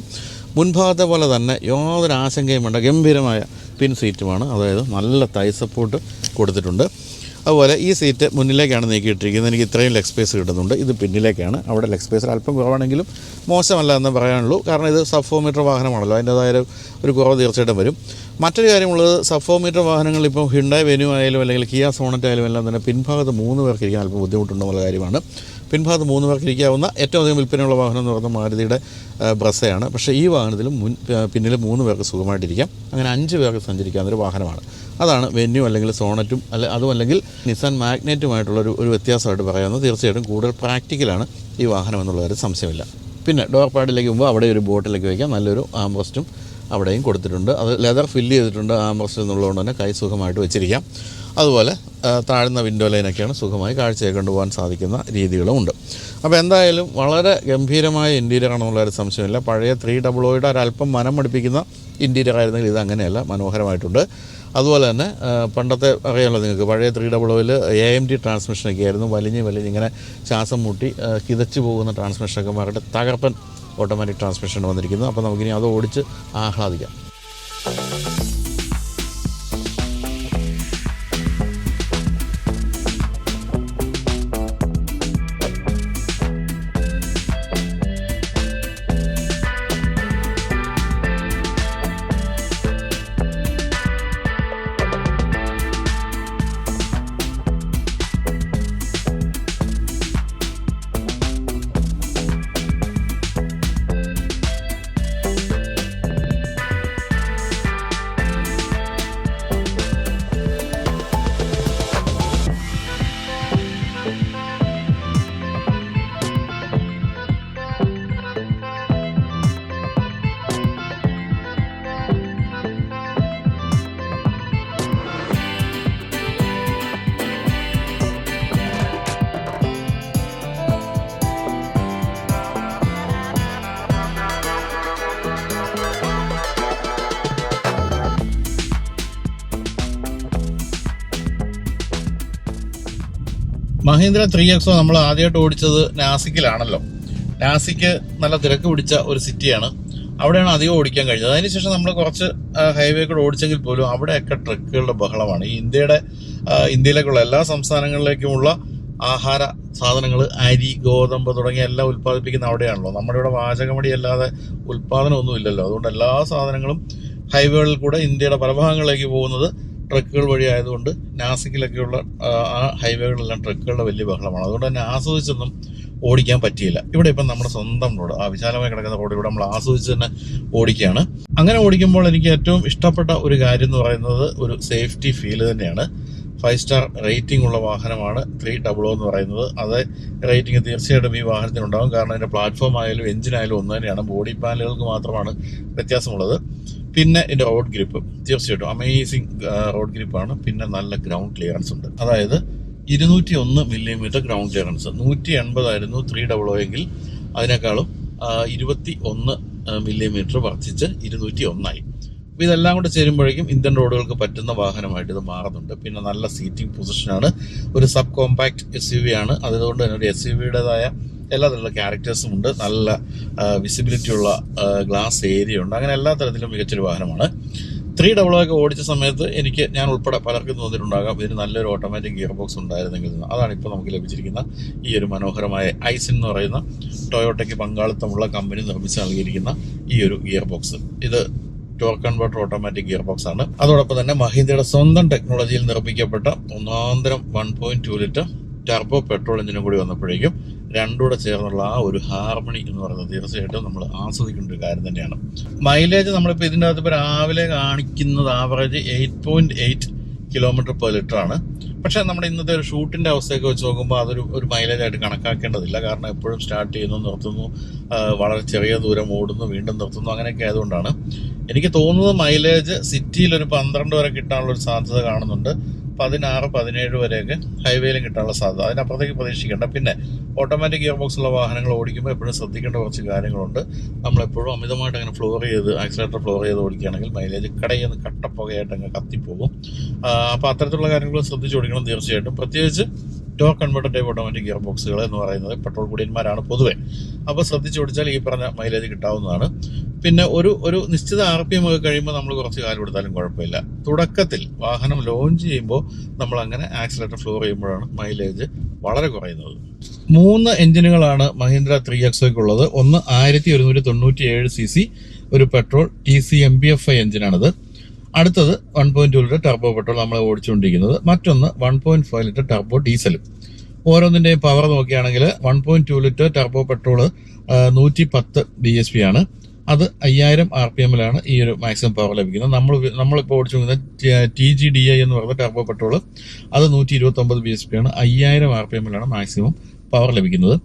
മുൻഭാഗത്തെ പോലെ തന്നെ യാതൊരു ആശങ്കയും വേണ്ട. ഗംഭീരമായ പിൻ സീറ്റുമാണ് അതായത് നല്ല തൈ സപ്പോർട്ട് കൊടുത്തിട്ടുണ്ട്. അതുപോലെ ഈ സീറ്റ് മുന്നിലേക്കാണ് നീക്കിയിട്ടിരിക്കുന്നത്. എനിക്ക് ഇത്രയും ലെഗ് സ്പേസ് കിട്ടുന്നുണ്ട്. ഇത് പിന്നിലേക്കാണ്. അവിടെ ലെഗ് സ്പേസ് അല്പം കുറവാണെങ്കിലും മോശമല്ല എന്ന് പറയാനുള്ളൂ. കാരണം ഇത് സബ് ഫോർ മീറ്റർ വാഹനമാണല്ലോ. അതിന്റേതായ ഒരു- കുറവ് തീർച്ചയായിട്ടും വരും. മറ്റൊരു കാര്യമുള്ളത് സഫോമീറ്റർ വാഹനങ്ങൾ ഇപ്പോൾ ഹിണ്ടായ വെനു ആയാലും അല്ലെങ്കിൽ കിയ സോണറ്റ് ആയാലും എല്ലാം തന്നെ പിൻഭാഗത്ത് മൂന്ന് പേർക്ക് ഇരിക്കാൻ അല്പം ബുദ്ധിമുട്ടുണ്ടെന്നുള്ള കാര്യമാണ്. പിൻഭാഗത്ത് മൂന്ന് പേർക്ക് ഇരിക്കാവുന്ന ഏറ്റവും അധികം വിൽപ്പനയുള്ള വാഹനം എന്ന് പറയുന്നത് മാരുതിയുടെ ബ്രസയാണ്. പക്ഷേ ഈ വാഹനത്തിൽ മുൻ പിന്നിൽ മൂന്ന് പേർക്ക് സുഖമായിട്ടിരിക്കാം. അങ്ങനെ അഞ്ച് പേർക്ക് സഞ്ചരിക്കാവുന്ന ഒരു വാഹനമാണ്. അതാണ് വെന്യൂ അല്ലെങ്കിൽ സോണറ്റും അല്ല അതും അല്ലെങ്കിൽ നിസാൻ മാഗ്നറ്റുമായിട്ടുള്ള ഒരു ഒരു വ്യത്യാസമായിട്ട് പറയാവുന്നത്. തീർച്ചയായിട്ടും കൂടുതൽ പ്രാക്ടിക്കലാണ് ഈ വാഹനം എന്നുള്ള കാര്യം സംശയമില്ല. പിന്നെ ഡോർ പാഡിലേക്ക് മുമ്പ് അവിടെ ഒരു ബോട്ടിലേക്ക് വയ്ക്കാം. നല്ലൊരു ആംബ്രസ്റ്റും അവിടെയും കൊടുത്തിട്ടുണ്ട്. അത് ലെതർ ഫില്ല് ചെയ്തിട്ടുണ്ട് ആംബ്രസ്റ്റ് എന്നുള്ളതുകൊണ്ട് തന്നെ കൈ സുഖമായിട്ട് വെച്ചിരിക്കാം. അതുപോലെ താഴ്ന്ന വിൻഡോ ലൈനൊക്കെയാണ് സുഖമായി കാഴ്ചയെ കൊണ്ടുപോകാൻ സാധിക്കുന്ന രീതികളുമുണ്ട്. അപ്പോൾ എന്തായാലും വളരെ ഗംഭീരമായ ഇന്റീരിയർ ആണെന്നുള്ള ഒരു സംശയമില്ല. പഴയ ത്രീ ഡബിൾ ഒയുടെ ഒരല്പം മനം പഠിപ്പിക്കുന്ന ഇന്റീരിയർ ആയിരുന്നെങ്കിൽ ഇത് അങ്ങനെയല്ല മനോഹരമായിട്ടുണ്ട്. അതുപോലെ തന്നെ പണ്ടത്തെ അറിയാമല്ലോ നിങ്ങൾക്ക് പഴയ ത്രീ ഡബിൾ ഒയിൽ എ എം ടി ട്രാൻസ്മിഷനൊക്കെ ആയിരുന്നു. വലിഞ്ഞ് വലിഞ്ഞ് ഇങ്ങനെ ശ്വാസം മുട്ടി കിതച്ചു പോകുന്ന ട്രാൻസ്മിഷനൊക്കെ മാറിയിട്ട് തകർപ്പൻ ഓട്ടോമാറ്റിക് ട്രാൻസ്മിഷൻ വന്നിരിക്കുന്നു. അപ്പോൾ നമുക്കിനി അത് ഓടിച്ച് ആഹ്ലാദിക്കാം. മഹീന്ദ്ര ത്രീ എക്സോ നമ്മൾ ആദ്യമായിട്ട് ഓടിച്ചത് നാസിക്കിലാണല്ലോ. നാസിക്ക് നല്ല തിരക്ക് പിടിച്ച ഒരു സിറ്റിയാണ്. അവിടെയാണ് അധികം ഓടിക്കാൻ കഴിഞ്ഞത്. അതിനുശേഷം നമ്മൾ കുറച്ച് ഹൈവേ കൂടെ ഓടിച്ചെങ്കിൽ പോലും അവിടെയൊക്കെ ട്രക്കുകളുടെ ബഹളമാണ്. ഈ ഇന്ത്യയുടെ ഇന്ത്യയിലേക്കുള്ള എല്ലാ സംസ്ഥാനങ്ങളിലേക്കുമുള്ള ആഹാര സാധനങ്ങൾ അരി ഗോതമ്പ് തുടങ്ങിയ എല്ലാം ഉൽപ്പാദിപ്പിക്കുന്ന അവിടെയാണല്ലോ. നമ്മുടെ ഇവിടെ വാചകമടി അല്ലാതെ ഉൽപ്പാദനമൊന്നുമില്ലല്ലോ. അതുകൊണ്ട് എല്ലാ സാധനങ്ങളും ഹൈവേകളിൽ കൂടെ ഇന്ത്യയുടെ പല ഭാഗങ്ങളിലേക്ക് പോകുന്നത് ട്രക്കുകൾ വഴി ആയതുകൊണ്ട് നാസിക്കിലൊക്കെയുള്ള ആ, ഹൈവേകളെല്ലാം ട്രക്കുകളുടെ വലിയ ബഹളമാണ്. അതുകൊണ്ട് തന്നെ ആസ്വദിച്ചൊന്നും ഓടിക്കാൻ പറ്റിയില്ല. ഇവിടെ ഇപ്പം നമ്മുടെ സ്വന്തം റോഡ് ആ വിശാലമായി കിടക്കുന്ന റോഡ് ഇവിടെ നമ്മൾ ആസ്വദിച്ച് തന്നെ ഓടിക്കുകയാണ്. അങ്ങനെ ഓടിക്കുമ്പോൾ എനിക്ക് ഏറ്റവും ഇഷ്ടപ്പെട്ട ഒരു കാര്യം എന്ന് പറയുന്നത് ഒരു സേഫ്റ്റി ഫീൽ തന്നെയാണ്. ഫൈവ് സ്റ്റാർ റേറ്റിംഗ് ഉള്ള വാഹനമാണ് ത്രീ ഡബിൾ എന്ന് പറയുന്നത്. അത് റേറ്റിംഗ് തീർച്ചയായിട്ടും ഈ വാഹനത്തിനുണ്ടാകും. കാരണം അതിന്റെ പ്ലാറ്റ്ഫോം ആയാലും എഞ്ചിനായാലും ഒന്ന് തന്നെയാണ്. ബോഡി പാനലുകൾക്ക് മാത്രമാണ് വ്യത്യാസമുള്ളത്. പിന്നെ ഇതിന്റെ റോഡ് ഗ്രിപ്പ് തീർച്ചയായിട്ടും അമേസിങ് റോഡ് ഗ്രിപ്പ് ആണ്. പിന്നെ നല്ല ഗ്രൗണ്ട് ക്ലിയറൻസ് ഉണ്ട്. അതായത് ഇരുന്നൂറ്റി ഒന്ന് മില്ലിമീറ്റർ ഗ്രൗണ്ട് ക്ലിയറൻസ് നൂറ്റി എൺപതായിരുന്നു ത്രീ ഡബിൾ ഒ എങ്കിൽ അതിനേക്കാളും ഇരുപത്തി ഒന്ന് മില്ലിമീറ്റർ വർദ്ധിച്ച് ഇരുന്നൂറ്റി ഒന്നായി അപ്പോൾ ഇതെല്ലാം കൂടെ ചേരുമ്പോഴേക്കും ഇന്ത്യൻ റോഡുകൾക്ക് പറ്റുന്ന വാഹനമായിട്ട് ഇത് മാറുന്നുണ്ട്. പിന്നെ നല്ല സീറ്റിംഗ് പൊസിഷനാണ് ഒരു sub compact S U V ആണ്. അതുകൊണ്ട് തന്നെ ഒരു എസ് യു വിയുടേതായ എല്ലാ തരത്തിലുള്ള ക്യാരക്ടേഴ്സും ഉണ്ട് നല്ല വിസിബിലിറ്റി ഉള്ള ഗ്ലാസ് ഏരിയ ഉണ്ട്. അങ്ങനെ എല്ലാ തരത്തിലും മികച്ചൊരു വാഹനമാണ്. ത്രീ ഡബിൾ ഒക്കെ ഓടിച്ച സമയത്ത് എനിക്ക് ഞാൻ ഉൾപ്പെടെ പലർക്കും തോന്നിയിട്ടുണ്ടാകാം. ഇതിന് നല്ലൊരു ഓട്ടോമാറ്റിക് ഗിയർ ബോക്സ് ഉണ്ടായിരുന്നെങ്കിൽ അതാണ് ഇപ്പോൾ നമുക്ക് ലഭിച്ചിരിക്കുന്ന ഈ ഒരു മനോഹരമായ ഐസിൻ എന്ന് പറയുന്ന ടൊയോട്ടയ്ക്ക് പങ്കാളിത്തമുള്ള കമ്പനി നിർമ്മിച്ച് നൽകിയിരിക്കുന്ന ഈ ഒരു ഗിയർ ബോക്സ് ഇത് torque converter automatic gear box ആണ്. അതോടൊപ്പം തന്നെ മഹീന്ദ്രയുടെ സ്വന്തം ടെക്നോളജിയിൽ നിർമ്മിക്കപ്പെട്ട ഒന്നാന്തരം one point two litre turbo petrol എഞ്ചിനും കൂടി വന്നപ്പോഴേക്കും രണ്ടുകൂടെ ചേർന്നുള്ള ആ ഒരു ഹാർമണി എന്ന് പറയുന്നത് തീർച്ചയായിട്ടും നമ്മൾ ആസ്വദിക്കേണ്ട ഒരു കാര്യം തന്നെയാണ്. മൈലേജ് നമ്മളിപ്പോൾ ഇതിന്റെ അകത്ത് ഇപ്പോൾ രാവിലെ കാണിക്കുന്നത് average eight point eight kilometre per litre ആണ്. പക്ഷേ നമ്മുടെ ഇന്നത്തെ ഒരു ഷൂട്ടിന്റെ അവസ്ഥയൊക്കെ വെച്ച് നോക്കുമ്പോൾ അതൊരു ഒരു മൈലേജ് ആയിട്ട് കണക്കാക്കേണ്ടതില്ല. കാരണം എപ്പോഴും സ്റ്റാർട്ട് ചെയ്യുന്നു നിർത്തുന്നു വളരെ ചെറിയ ദൂരം ഓടുന്നു വീണ്ടും നിർത്തുന്നു അങ്ങനെയൊക്കെ ആയതുകൊണ്ടാണ്. എനിക്ക് തോന്നുന്നത് മൈലേജ് സിറ്റിയിൽ ഒരു പന്ത്രണ്ട് വരെ കിട്ടാനുള്ള ഒരു സാധ്യത കാണുന്നുണ്ട്. പതിനാറ് പതിനേഴ് വരെയൊക്കെ ഹൈവേയിലും കിട്ടാനുള്ള സാധ്യത. അതിനപ്പുറത്തേക്ക് പ്രതീക്ഷിക്കേണ്ട. പിന്നെ ഓട്ടോമാറ്റിക് ഗിയർ ബോക്സ് ഉള്ള വാഹനങ്ങൾ ഓടിക്കുമ്പോൾ എപ്പോഴും ശ്രദ്ധിക്കേണ്ട കുറച്ച് കാര്യങ്ങളുണ്ട്. നമ്മളെപ്പോഴും അമിതമായിട്ട് അങ്ങനെ ഫ്ലോർ ചെയ്ത് ആക്സിലേറ്റർ ഫ്ലോർ ചെയ്ത് ഓടിക്കുകയാണെങ്കിൽ മൈലേജ് കടയിൽ നിന്ന് കട്ടപ്പുകയായിട്ട് അങ്ങ് കത്തിപ്പോകും. അപ്പോൾ അത്തരത്തിലുള്ള കാര്യങ്ങൾ ശ്രദ്ധിച്ച് ഓടിക്കണം തീർച്ചയായിട്ടും. പ്രത്യേകിച്ച് ടോ കൺവേർട്ടർ ടൈപ്പ് ഓട്ടോമാറ്റിക് ഗിയർ ബോക്സുകൾ എന്ന് പറയുന്നത് പെട്രോൾ കുടിയന്മാരാണ് പൊതുവെ. അപ്പോൾ ശ്രദ്ധിച്ച് ഓടിച്ചാൽ ഈ പറഞ്ഞ മൈലേജ് കിട്ടാവുന്നതാണ്. പിന്നെ ഒരു ഒരു നിശ്ചിത ആർ പി എം ഒക്കെ കഴിയുമ്പോൾ നമ്മൾ കുറച്ച് കാലം എടുത്താലും കുഴപ്പമില്ല. തുടക്കത്തിൽ വാഹനം ലോഞ്ച് ചെയ്യുമ്പോൾ നമ്മൾ അങ്ങനെ ആക്സിലേറ്റർ ഫ്ലോർ ചെയ്യുമ്പോഴാണ് മൈലേജ് വളരെ കുറയുന്നത്. മൂന്ന് എഞ്ചിനുകളാണ് മഹീന്ദ്ര ത്രീ എക്സോയ്ക്കുള്ളത് ഒന്ന് ആയിരത്തി ഒരുന്നൂറ്റി തൊണ്ണൂറ്റി ഏഴ് സി സി ഒരു petrol T C M B F I എഞ്ചിനാണിത്. അടുത്തത് one point two litre turbo petrol നമ്മൾ ഓടിച്ചുകൊണ്ടിരിക്കുന്നത്. മറ്റൊന്ന് one point five litre turbo ഡീസലും ഓരോന്നിന്റെയും പവർ നോക്കുകയാണെങ്കിൽ one point two litre turbo petrol നൂറ്റി പത്ത് ബി എസ് പി ആണ്. അത് അയ്യായിരം ആർ പി എമ്മിലാണ് ഈ ഒരു മാക്സിമം പവർ ലഭിക്കുന്നത്. നമ്മൾ നമ്മളിപ്പോൾ ഓടിച്ചുകൊണ്ടിരുന്ന ടി ജി ഡി ഐ എന്ന് പറയുന്ന ടർബോ പെട്രോൾ അത് നൂറ്റി ഇരുപത്തി ഒമ്പത് ബി എസ് പി ആണ്. അയ്യായിരം ആർ പി എമ്മിലാണ് മാക്സിമം പവർ ലഭിക്കുന്നത്.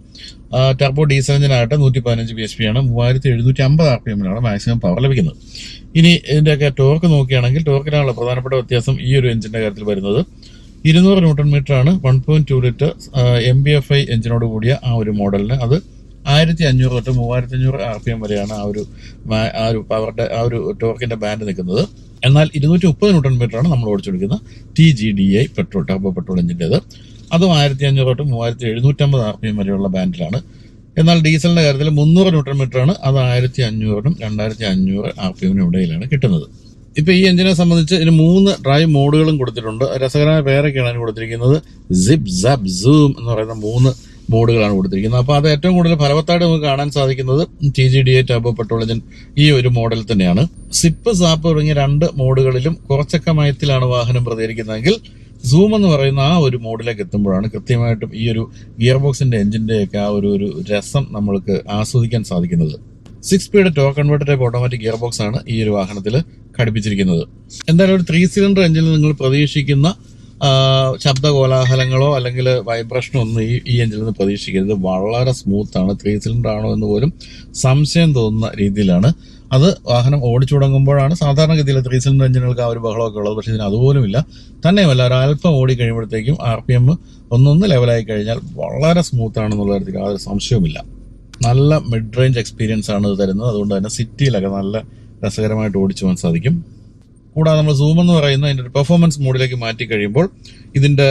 ടർബോ ഡീസൽ എഞ്ചിനാകട്ടെ നൂറ്റി പതിനഞ്ച് ബി എസ് പി ആണ്. മൂവായിരത്തി എഴുന്നൂറ്റി അമ്പത് ആർ പി എമ്മിലാണ് മാക്സിമം പവർ ലഭിക്കുന്നത്. ഇനി ഇതിന്റെയൊക്കെ ടോർക്ക് നോക്കുകയാണെങ്കിൽ ടോർക്കിനുള്ള പ്രധാനപ്പെട്ട വ്യത്യാസം ഈ ഒരു എഞ്ചിന്റെ കാര്യത്തിൽ വരുന്നത്. ഇരുന്നൂറ് ന്യൂട്ടൺ മീറ്റർ ആണ് one point two litre M B F I എഞ്ചിനോട് കൂടിയ ആ ഒരു മോഡലിന്. അത് ആയിരത്തി അഞ്ഞൂറ് തൊട്ട് മൂവായിരത്തി അഞ്ഞൂറ് ആർ പി എം വരെയാണ് ആ ഒരു ആ ഒരു പവറിന്റെ ആ ഒരു ടോർക്കിന്റെ ബാൻഡ് നിൽക്കുന്നത്. എന്നാൽ ഇരുന്നൂറ്റി മുപ്പത് ന്യൂട്ടൺ മീറ്റർ ആണ് നമ്മൾ ഓടിച്ചെടുക്കുന്ന T G D I petrol turbo petrol എഞ്ചിന്റെത് അതും ആയിരത്തി അഞ്ഞൂറ് തൊട്ട് മൂവായിരത്തി എഴുന്നൂറ്റമ്പത് ആർ പി എം വരെയുള്ള ബാൻഡിലാണ്. എന്നാൽ ഡീസലിന്റെ കാര്യത്തിൽ മുന്നൂറ് ന്യൂട്രൺ മീറ്റർ ആണ് അത് ആയിരത്തി അഞ്ഞൂറിനും രണ്ടായിരത്തി അഞ്ഞൂറ് ആർ പി എമ്മിനും ഇടയിലാണ് കിട്ടുന്നത്. ഇപ്പൊ ഈ എഞ്ചിനെ സംബന്ധിച്ച് ഇതിന് മൂന്ന് ഡ്രൈവ് മോഡുകളും കൊടുത്തിട്ടുണ്ട്. രസകരമായ പേരൊക്കെയാണ് അതിന് കൊടുത്തിരിക്കുന്നത്. സിപ്പ് സബ് സൂം എന്ന് പറയുന്ന മൂന്ന് മോഡുകളാണ് കൊടുത്തിരിക്കുന്നത്. അപ്പോൾ അത് ഏറ്റവും കൂടുതൽ ഫലവത്തായിട്ട് നമുക്ക് കാണാൻ സാധിക്കുന്നത് T G D A turbo petrol engine ഈ ഒരു മോഡൽ തന്നെയാണ്. സിപ്പ് സാപ്പ് തുടങ്ങിയ രണ്ട് മോഡുകളിലും കുറച്ചൊക്കെ മയത്തിലാണ് വാഹനം പ്രതികരിക്കുന്നതെങ്കിൽ സൂം എന്ന് പറയുന്ന ആ ഒരു മോഡിലേക്ക് എത്തുമ്പോഴാണ് കൃത്യമായിട്ടും ഈ ഒരു ഗിയർ ബോക്സിന്റെ എഞ്ചിന്റെ ഒക്കെ ആ ഒരു ഒരു രസം നമ്മൾക്ക് ആസ്വദിക്കാൻ സാധിക്കുന്നത്. Six speed to converter type automatic gear box ആണ് ഈ ഒരു വാഹനത്തിൽ ഘടിപ്പിച്ചിരിക്കുന്നത്. എന്തായാലും ഒരു ത്രീ സിലിണ്ടർ എഞ്ചിനിൽ നിങ്ങൾ പ്രതീക്ഷിക്കുന്ന ശബ്ദ കോലാഹലങ്ങളോ അല്ലെങ്കിൽ വൈബ്രേഷനോ ഒന്നും ഈ ഈ എഞ്ചിനിൽ നിന്ന് പ്രതീക്ഷിക്കരുത്. വളരെ സ്മൂത്താണ് ത്രീ സിലിണ്ടർ ആണോ എന്ന് പോലും സംശയം തോന്നുന്ന രീതിയിലാണ് അത് വാഹനം ഓടിച്ചു തുടങ്ങുമ്പോഴാണ് സാധാരണഗതിയിൽ ത്രീ സിലിണ്ടർ എഞ്ചിനുകൾക്ക് ആ ഒരു ബഹളമൊക്കെ ഉള്ളത്. പക്ഷേ ഇതിന് അതുപോലുമില്ല. തന്നെയുമല്ല ഒരല്പം ഓടി കഴിയുമ്പോഴത്തേക്കും ആർ പി എം ഒന്നൊന്ന് ലെവലായി കഴിഞ്ഞാൽ വളരെ സ്മൂത്ത് ആണെന്നുള്ള കാര്യത്തിൽ യാതൊരു സംശയവുമില്ല. നല്ല മിഡ് റേഞ്ച് എക്സ്പീരിയൻസ് ആണ് ഇത് തരുന്നത്. അതുകൊണ്ട് തന്നെ സിറ്റിയിലൊക്കെ നല്ല രസകരമായിട്ട് ഓടിച്ചു പോകാൻ സാധിക്കും. കൂടാതെ നമ്മൾ സൂം എന്ന് പറയുന്ന അതിന്റെ ഒരു പെർഫോമൻസ് മോഡിലേക്ക് മാറ്റി കഴിയുമ്പോൾ ഇതിന്റെ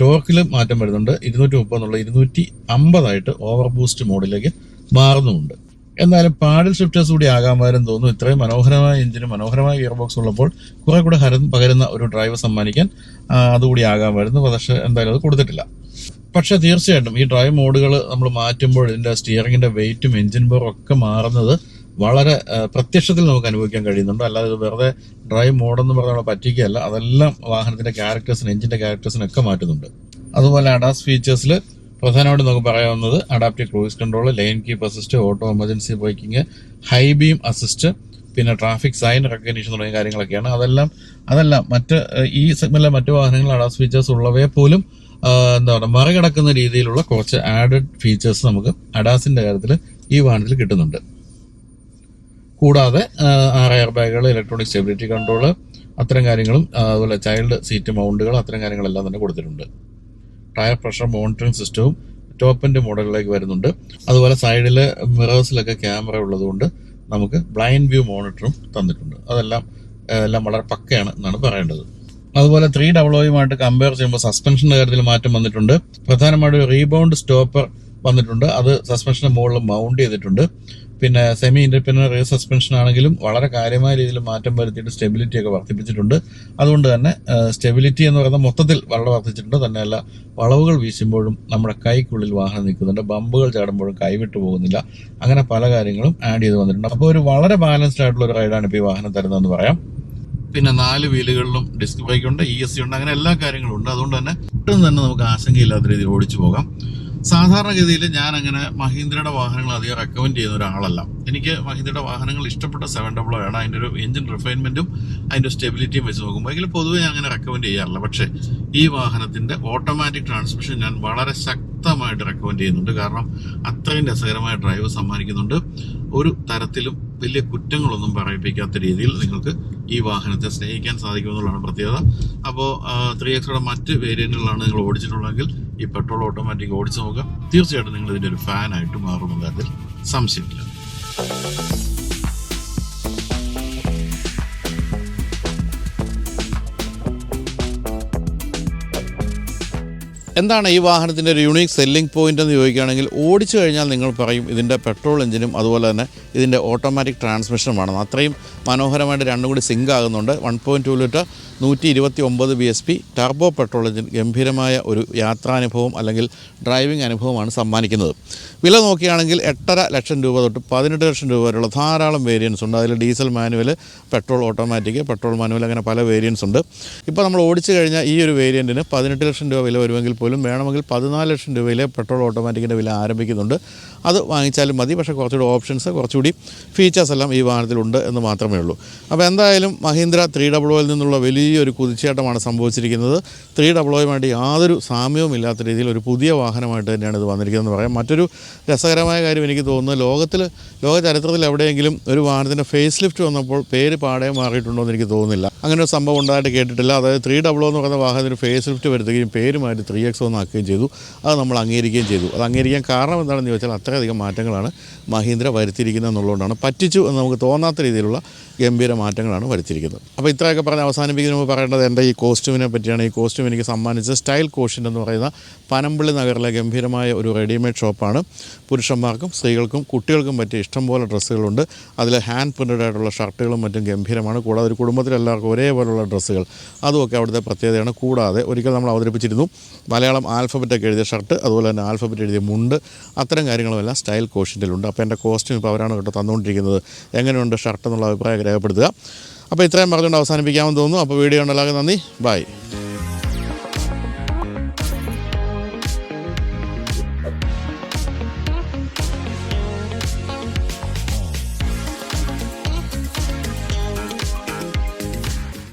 ടോർക്കിൽ മാറ്റം വരുന്നുണ്ട്. ഇരുന്നൂറ്റി മുപ്പത് എന്നുള്ള ഇരുന്നൂറ്റി അമ്പതായിട്ട് ഓവർ ബൂസ്റ്റ് മോഡിലേക്ക് മാറുന്നുമുണ്ട്. എന്തായാലും പാഡിൽ ഷിഫ്റ്റേഴ്സ് കൂടി ആകാമായിരുന്നു തോന്നുന്നു. ഇത്രയും മനോഹരമായ എഞ്ചിനും മനോഹരമായ ഗിയർ ബോക്സ് ഉള്ളപ്പോൾ കുറെ കൂടെ ഹരം പകരുന്ന ഒരു ഡ്രൈവ് സമ്മാനിക്കാൻ അതുകൂടി ആകാമായിരുന്നു പക്ഷേ എന്തായാലും അത് കൊടുത്തിട്ടില്ല. പക്ഷേ തീർച്ചയായിട്ടും ഈ ഡ്രൈവ് മോഡുകൾ നമ്മൾ മാറ്റുമ്പോൾ ഇതിന്റെ സ്റ്റിയറിങ്ങിന്റെ വെയിറ്റും എഞ്ചിൻ ബോറും ഒക്കെ മാറുന്നത് വളരെ പ്രത്യക്ഷത്തിൽ നമുക്ക് അനുഭവിക്കാൻ കഴിയുന്നുണ്ട്. അല്ലാതെ ഇത് വെറുതെ ഡ്രൈവ് മോഡെന്ന് പറഞ്ഞാൽ നമ്മളെ പറ്റിക്കുകയല്ല. അതെല്ലാം വാഹനത്തിന്റെ ക്യാരക്ടേഴ്സിന് എഞ്ചിന്റെ ക്യാരക്ടേഴ്സിനൊക്കെ മാറ്റുന്നുണ്ട്. അതുപോലെ അഡാസ് ഫീച്ചേഴ്സിൽ പ്രധാനമായിട്ടും നമുക്ക് പറയാവുന്നത് adaptive cruise control lane keep assist auto emergency braking high beam assist പിന്നെ ട്രാഫിക് സൈൻ റെക്കഗ്നീഷൻ തുടങ്ങിയ കാര്യങ്ങളൊക്കെയാണ്. അതെല്ലാം അതെല്ലാം മറ്റ് ഈ സെഗ്മെന്റിലെ മറ്റു വാഹനങ്ങൾ അഡാസ് ഫീച്ചേഴ്സ് ഉള്ളവയെ പോലും എന്താ പറയുക മറികടക്കുന്ന രീതിയിലുള്ള കുറച്ച് ആഡഡ് ഫീച്ചേഴ്സ് നമുക്ക് അഡാസിന്റെ കാര്യത്തിൽ ഈ വാഹനത്തിൽ കിട്ടുന്നുണ്ട്. കൂടാതെ ആർ എയർ ബാഗുകൾ ഇലക്ട്രോണിക് സ്റ്റെബിലിറ്റി കൺട്രോൾ അത്തരം കാര്യങ്ങളും അതുപോലെ ചൈൽഡ് സീറ്റ് മൗണ്ടുകൾ അത്തരം കാര്യങ്ങളെല്ലാം തന്നെ കൊടുത്തിട്ടുണ്ട്. ടയർ പ്രഷർ മോണിറ്ററിംഗ് സിസ്റ്റവും ടോപ്പിന്റെ മോഡലിലേക്ക് വരുന്നുണ്ട്. അതുപോലെ സൈഡിൽ മിറേഴ്സിലൊക്കെ ക്യാമറ ഉള്ളതുകൊണ്ട് നമുക്ക് ബ്ലൈൻഡ് വ്യൂ മോണിറ്ററും തന്നിട്ടുണ്ട്. അതെല്ലാം എല്ലാം വളരെ പക്കയാണ് എന്നാണ് പറയേണ്ടത്. അതുപോലെ ത്രീ ഡബിൾ ഒയുമായിട്ട് കമ്പയർ ചെയ്യുമ്പോൾ സസ്പെൻഷന്റെ കാര്യത്തിൽ മാറ്റം വന്നിട്ടുണ്ട്. പ്രധാനമായിട്ടും റീബൗണ്ട് സ്റ്റോപ്പർ വന്നിട്ടുണ്ട്. അത് സസ്പെൻഷന് മുകളിൽ മൗണ്ട് ചെയ്തിട്ടുണ്ട്. പിന്നെ സെമി ഇൻഡിപെൻഡന്റ് റേ സസ്പെൻഷൻ ആണെങ്കിലും വളരെ കാര്യമായ രീതിയിൽ മാറ്റം വരുത്തിയിട്ട് സ്റ്റെബിലിറ്റി ഒക്കെ വർദ്ധിപ്പിച്ചിട്ടുണ്ട്. അതുകൊണ്ട് തന്നെ സ്റ്റെബിലിറ്റി എന്ന് പറയുന്നത് മൊത്തത്തിൽ വളരെ വർദ്ധിച്ചിട്ടുണ്ട്. തന്നെയല്ല വളവുകൾ വീശുമ്പോഴും നമ്മുടെ കൈക്കുള്ളിൽ വാഹനം നിൽക്കുന്നുണ്ട്. ബമ്പുകൾ ചാടുമ്പോഴും കൈവിട്ടു പോകുന്നില്ല. അങ്ങനെ പല കാര്യങ്ങളും ആഡ് ചെയ്ത് വന്നിട്ടുണ്ട്. അപ്പോൾ ഒരു വളരെ ബാലൻസ്ഡ് ആയിട്ടുള്ള ഒരു റൈഡാണ് ഇപ്പോൾ ഈ വാഹനം തരുന്നതെന്ന് പറയാം. പിന്നെ നാല് വീലുകളിലും ഡിസ്ക് ബ്രേക്ക് ഉണ്ട് ഇ എസ് സി ഉണ്ട് അങ്ങനെ എല്ലാ കാര്യങ്ങളും ഉണ്ട്. അതുകൊണ്ട് തന്നെ ഒട്ടും തന്നെ നമുക്ക് ആശങ്കയില്ലാത്ത രീതിയിൽ ഓടിച്ചു പോകാം. സാധാരണഗതിയിൽ ഞാൻ അങ്ങനെ മഹീന്ദ്രയുടെ വാഹനങ്ങൾ അധികം റെക്കമെൻഡ് ചെയ്യുന്ന ഒരാളല്ല. എനിക്ക് മഹീന്ദ്രയുടെ വാഹനങ്ങൾ ഇഷ്ടപ്പെട്ട സെവൻ ഡബിൾ ആണ്. അതിന്റെ ഒരു എഞ്ചിൻ റിഫൈൻമെന്റും അതിന്റെ സ്റ്റെബിലിറ്റിയും വെച്ച് നോക്കുമ്പോൾ എങ്കിലും പൊതുവെ ഞാൻ അങ്ങനെ റെക്കമെൻഡ് ചെയ്യാറില്ല. പക്ഷേ ഈ വാഹനത്തിന്റെ ഓട്ടോമാറ്റിക് ട്രാൻസ്മിഷൻ ഞാൻ വളരെ ശക്തമായിട്ട് റെക്കമെൻഡ് ചെയ്യുന്നുണ്ട്. കാരണം അത്രയും രസകരമായ ഡ്രൈവ് സമ്മാനിക്കുന്നുണ്ട്. ഒരു തരത്തിലും വലിയ കുറ്റങ്ങളൊന്നും പറയിപ്പിക്കാത്ത രീതിയിൽ നിങ്ങൾക്ക് ഈ വാഹനത്തെ സ്നേഹിക്കാൻ സാധിക്കുമെന്നുള്ളതാണ് പ്രത്യേകത. അപ്പോൾ ത്രീ എക്സോടെ മറ്റ് വേരിയന്റുകളാണ് നിങ്ങൾ ഓടിച്ചിട്ടുള്ളതെങ്കിൽ ഈ പെട്രോൾ ഓട്ടോമാറ്റിക് ഓടിച്ചു നോക്കുക. തീർച്ചയായിട്ടും നിങ്ങൾ ഇതിന്റെ ഒരു ഫാനായിട്ട് മാറുമെന്ന കാര്യത്തിൽ സംശയമില്ല. എന്താണ് ഈ വാഹനത്തിന്റെ ഒരു യുണീക്ക് സെല്ലിംഗ് പോയിന്റ് എന്ന് ചോദിക്കുകയാണെങ്കിൽ ഓടിച്ചു കഴിഞ്ഞാൽ നിങ്ങൾ പറയും ഇതിന്റെ പെട്രോൾ എഞ്ചിനും അതുപോലെ തന്നെ ഇതിന്റെ ഓട്ടോമാറ്റിക് ട്രാൻസ്മിഷനുമാണ് അത്രയും മനോഹരമായിട്ട് രണ്ടും കൂടി സിങ്ക് ആകുന്നുണ്ട്. വൺ പോയിന്റ് ടു ലിറ്റർ നൂറ്റി ഇരുപത്തി ഒമ്പത് B S P turbo petrol engine ഗംഭീരമായ ഒരു യാത്രാനുഭവം അല്ലെങ്കിൽ ഡ്രൈവിംഗ് അനുഭവമാണ് സമ്മാനിക്കുന്നത്. വില നോക്കുകയാണെങ്കിൽ എട്ടര ലക്ഷം രൂപ തൊട്ട് പതിനെട്ട് ലക്ഷം രൂപ വരെയുള്ള ധാരാളം വേരിയൻസ് ഉണ്ട്. അതിൽ diesel manual petrol automatic petrol manual അങ്ങനെ പല വേരിയൻസ് ഉണ്ട്. ഇപ്പോൾ നമ്മൾ ഓടിച്ചു കഴിഞ്ഞാൽ ഈ ഒരു വേരിയന്റിന് പതിനെട്ട് ലക്ഷം രൂപ വില വരുമെങ്കിൽ പോലും വേണമെങ്കിൽ പതിനാല് ലക്ഷം രൂപയിലെ പെട്രോൾ ഓട്ടോമാറ്റിക്കിന്റെ വില ആരംഭിക്കുന്നുണ്ട്. അത് വാങ്ങിച്ചാലും മതി. പക്ഷേ കുറച്ചുകൂടി ഓപ്ഷൻസ് കുറച്ചുകൂടി ഫീച്ചേഴ്സ് എല്ലാം ഈ വാഹനത്തിലുണ്ട് എന്ന് മാത്രമേ ഉള്ളൂ. അപ്പോൾ എന്തായാലും മഹീന്ദ്ര ത്രീ ഡബിൾ ഒയിൽ നിന്നുള്ള വലിയൊരു കുതിച്ചേട്ടമാണ് സംഭവിച്ചിരിക്കുന്നത്. ത്രീ ഡബ്ലോയുമായിട്ട് യാതൊരു സാമ്യവും ഇല്ലാത്ത രീതിയിൽ ഒരു പുതിയ വാഹനമായിട്ട് തന്നെയാണ് ഇത് വന്നിരിക്കുന്നതെന്ന് പറയാം. മറ്റൊരു രസകരമായ കാര്യം എനിക്ക് തോന്നുന്നത് ലോകത്തിൽ ലോക ചരിത്രത്തിൽ എവിടെയെങ്കിലും ഒരു വാഹനത്തിന്റെ ഫേസ് ലിഫ്റ്റ് വന്നപ്പോൾ പേര് പാടെ മാറിയിട്ടുണ്ടോ എന്ന് എനിക്ക് തോന്നുന്നില്ല. അങ്ങനെ ഒരു സംഭവം ഉണ്ടായിട്ട് കേട്ടിട്ടില്ല. അതായത് ത്രീ ഡബ്ലോ എന്ന് പറയുന്ന വാഹനത്തിന് ഫേസ് ലിഫ്റ്റ് വരുത്തുകയും പേര് മാറ്റി ത്രീ എക്സ് ഒന്നാക്കുകയും ചെയ്തു. അത് നമ്മൾ അംഗീകരിക്കുകയും ചെയ്തു. അത് അംഗീകരിക്കാൻ കാരണം എന്താണെന്ന് ചോദിച്ചാൽ അത്രയധികം മാറ്റങ്ങളാണ് മഹീന്ദ്ര വരുത്തിയിരിക്കുന്നത് എന്നുള്ളതുകൊണ്ടാണ്. പറ്റിച്ചു എന്ന് നമുക്ക് തോന്നാത്ത രീതിയിലുള്ള ഗംഭീര മാറ്റങ്ങളാണ് വരുത്തിയിരിക്കുന്നത്. അപ്പോൾ ഇത്രയൊക്കെ പറഞ്ഞ് അവസാനിപ്പിക്കുന്നതിന് മുമ്പ് പറയേണ്ടത് എന്റെ ഈ കോസ്റ്റ്യൂമിനെ പറ്റിയാണ്. ഈ കോസ്റ്റ്യൂം എനിക്ക് സമ്മാനിച്ച സ്റ്റൈൽ കോഷ്യന്റ് എന്ന് പറയുന്ന പനമ്പിള്ളി നഗറിലെ ഗംഭീരമായ ഒരു റെഡിമെയ്ഡ് ഷോപ്പാണ്. പുരുഷന്മാർക്കും സ്ത്രീകൾക്കും കുട്ടികൾക്കും പറ്റിയ ഇഷ്ടംപോലെ ഡ്രസ്സുകളുണ്ട്. അതിൽ ഹാൻഡ് പ്രിന്റഡ് ആയിട്ടുള്ള ഷർട്ടുകളും മറ്റും ഗംഭീരമാണ്. കൂടാതെ ഒരു കുടുംബത്തിലെല്ലാവർക്കും ഒരേപോലുള്ള ഡ്രസ്സുകൾ. അതുമൊക്കെ അവിടുത്തെ പ്രത്യേകതയാണ്. കൂടാതെ ഒരിക്കൽ നമ്മൾ അവതരിപ്പിച്ചിരുന്നു മലയാളം ആൽഫബറ്റൊക്കെ എഴുതിയ ഷർട്ട് അതുപോലെ തന്നെ ആൽഫബറ്റ് എഴുതിയ മുണ്ട് അത്തരം കാര്യങ്ങളുമെല്ലാം സ്റ്റൈൽ കോഷ്യന്റിലുണ്ട്. അപ്പോൾ എന്റെ കോസ്റ്റ്യൂം ഇപ്പോൾ അവരാണ് കേട്ടോ തന്നുകൊണ്ടിരിക്കുന്നത്. എങ്ങനെയുണ്ട് ഷർട്ട് എന്നുള്ള അഭിപ്രായം രേഖപ്പെടുത്തുക. അപ്പോൾ ഇത്രയും പറഞ്ഞുകൊണ്ട് അവസാനിപ്പിക്കാമെന്ന് തോന്നുന്നു. അപ്പോൾ വീഡിയോ ഉണ്ടല്ലാതെ നന്ദി. ബൈ.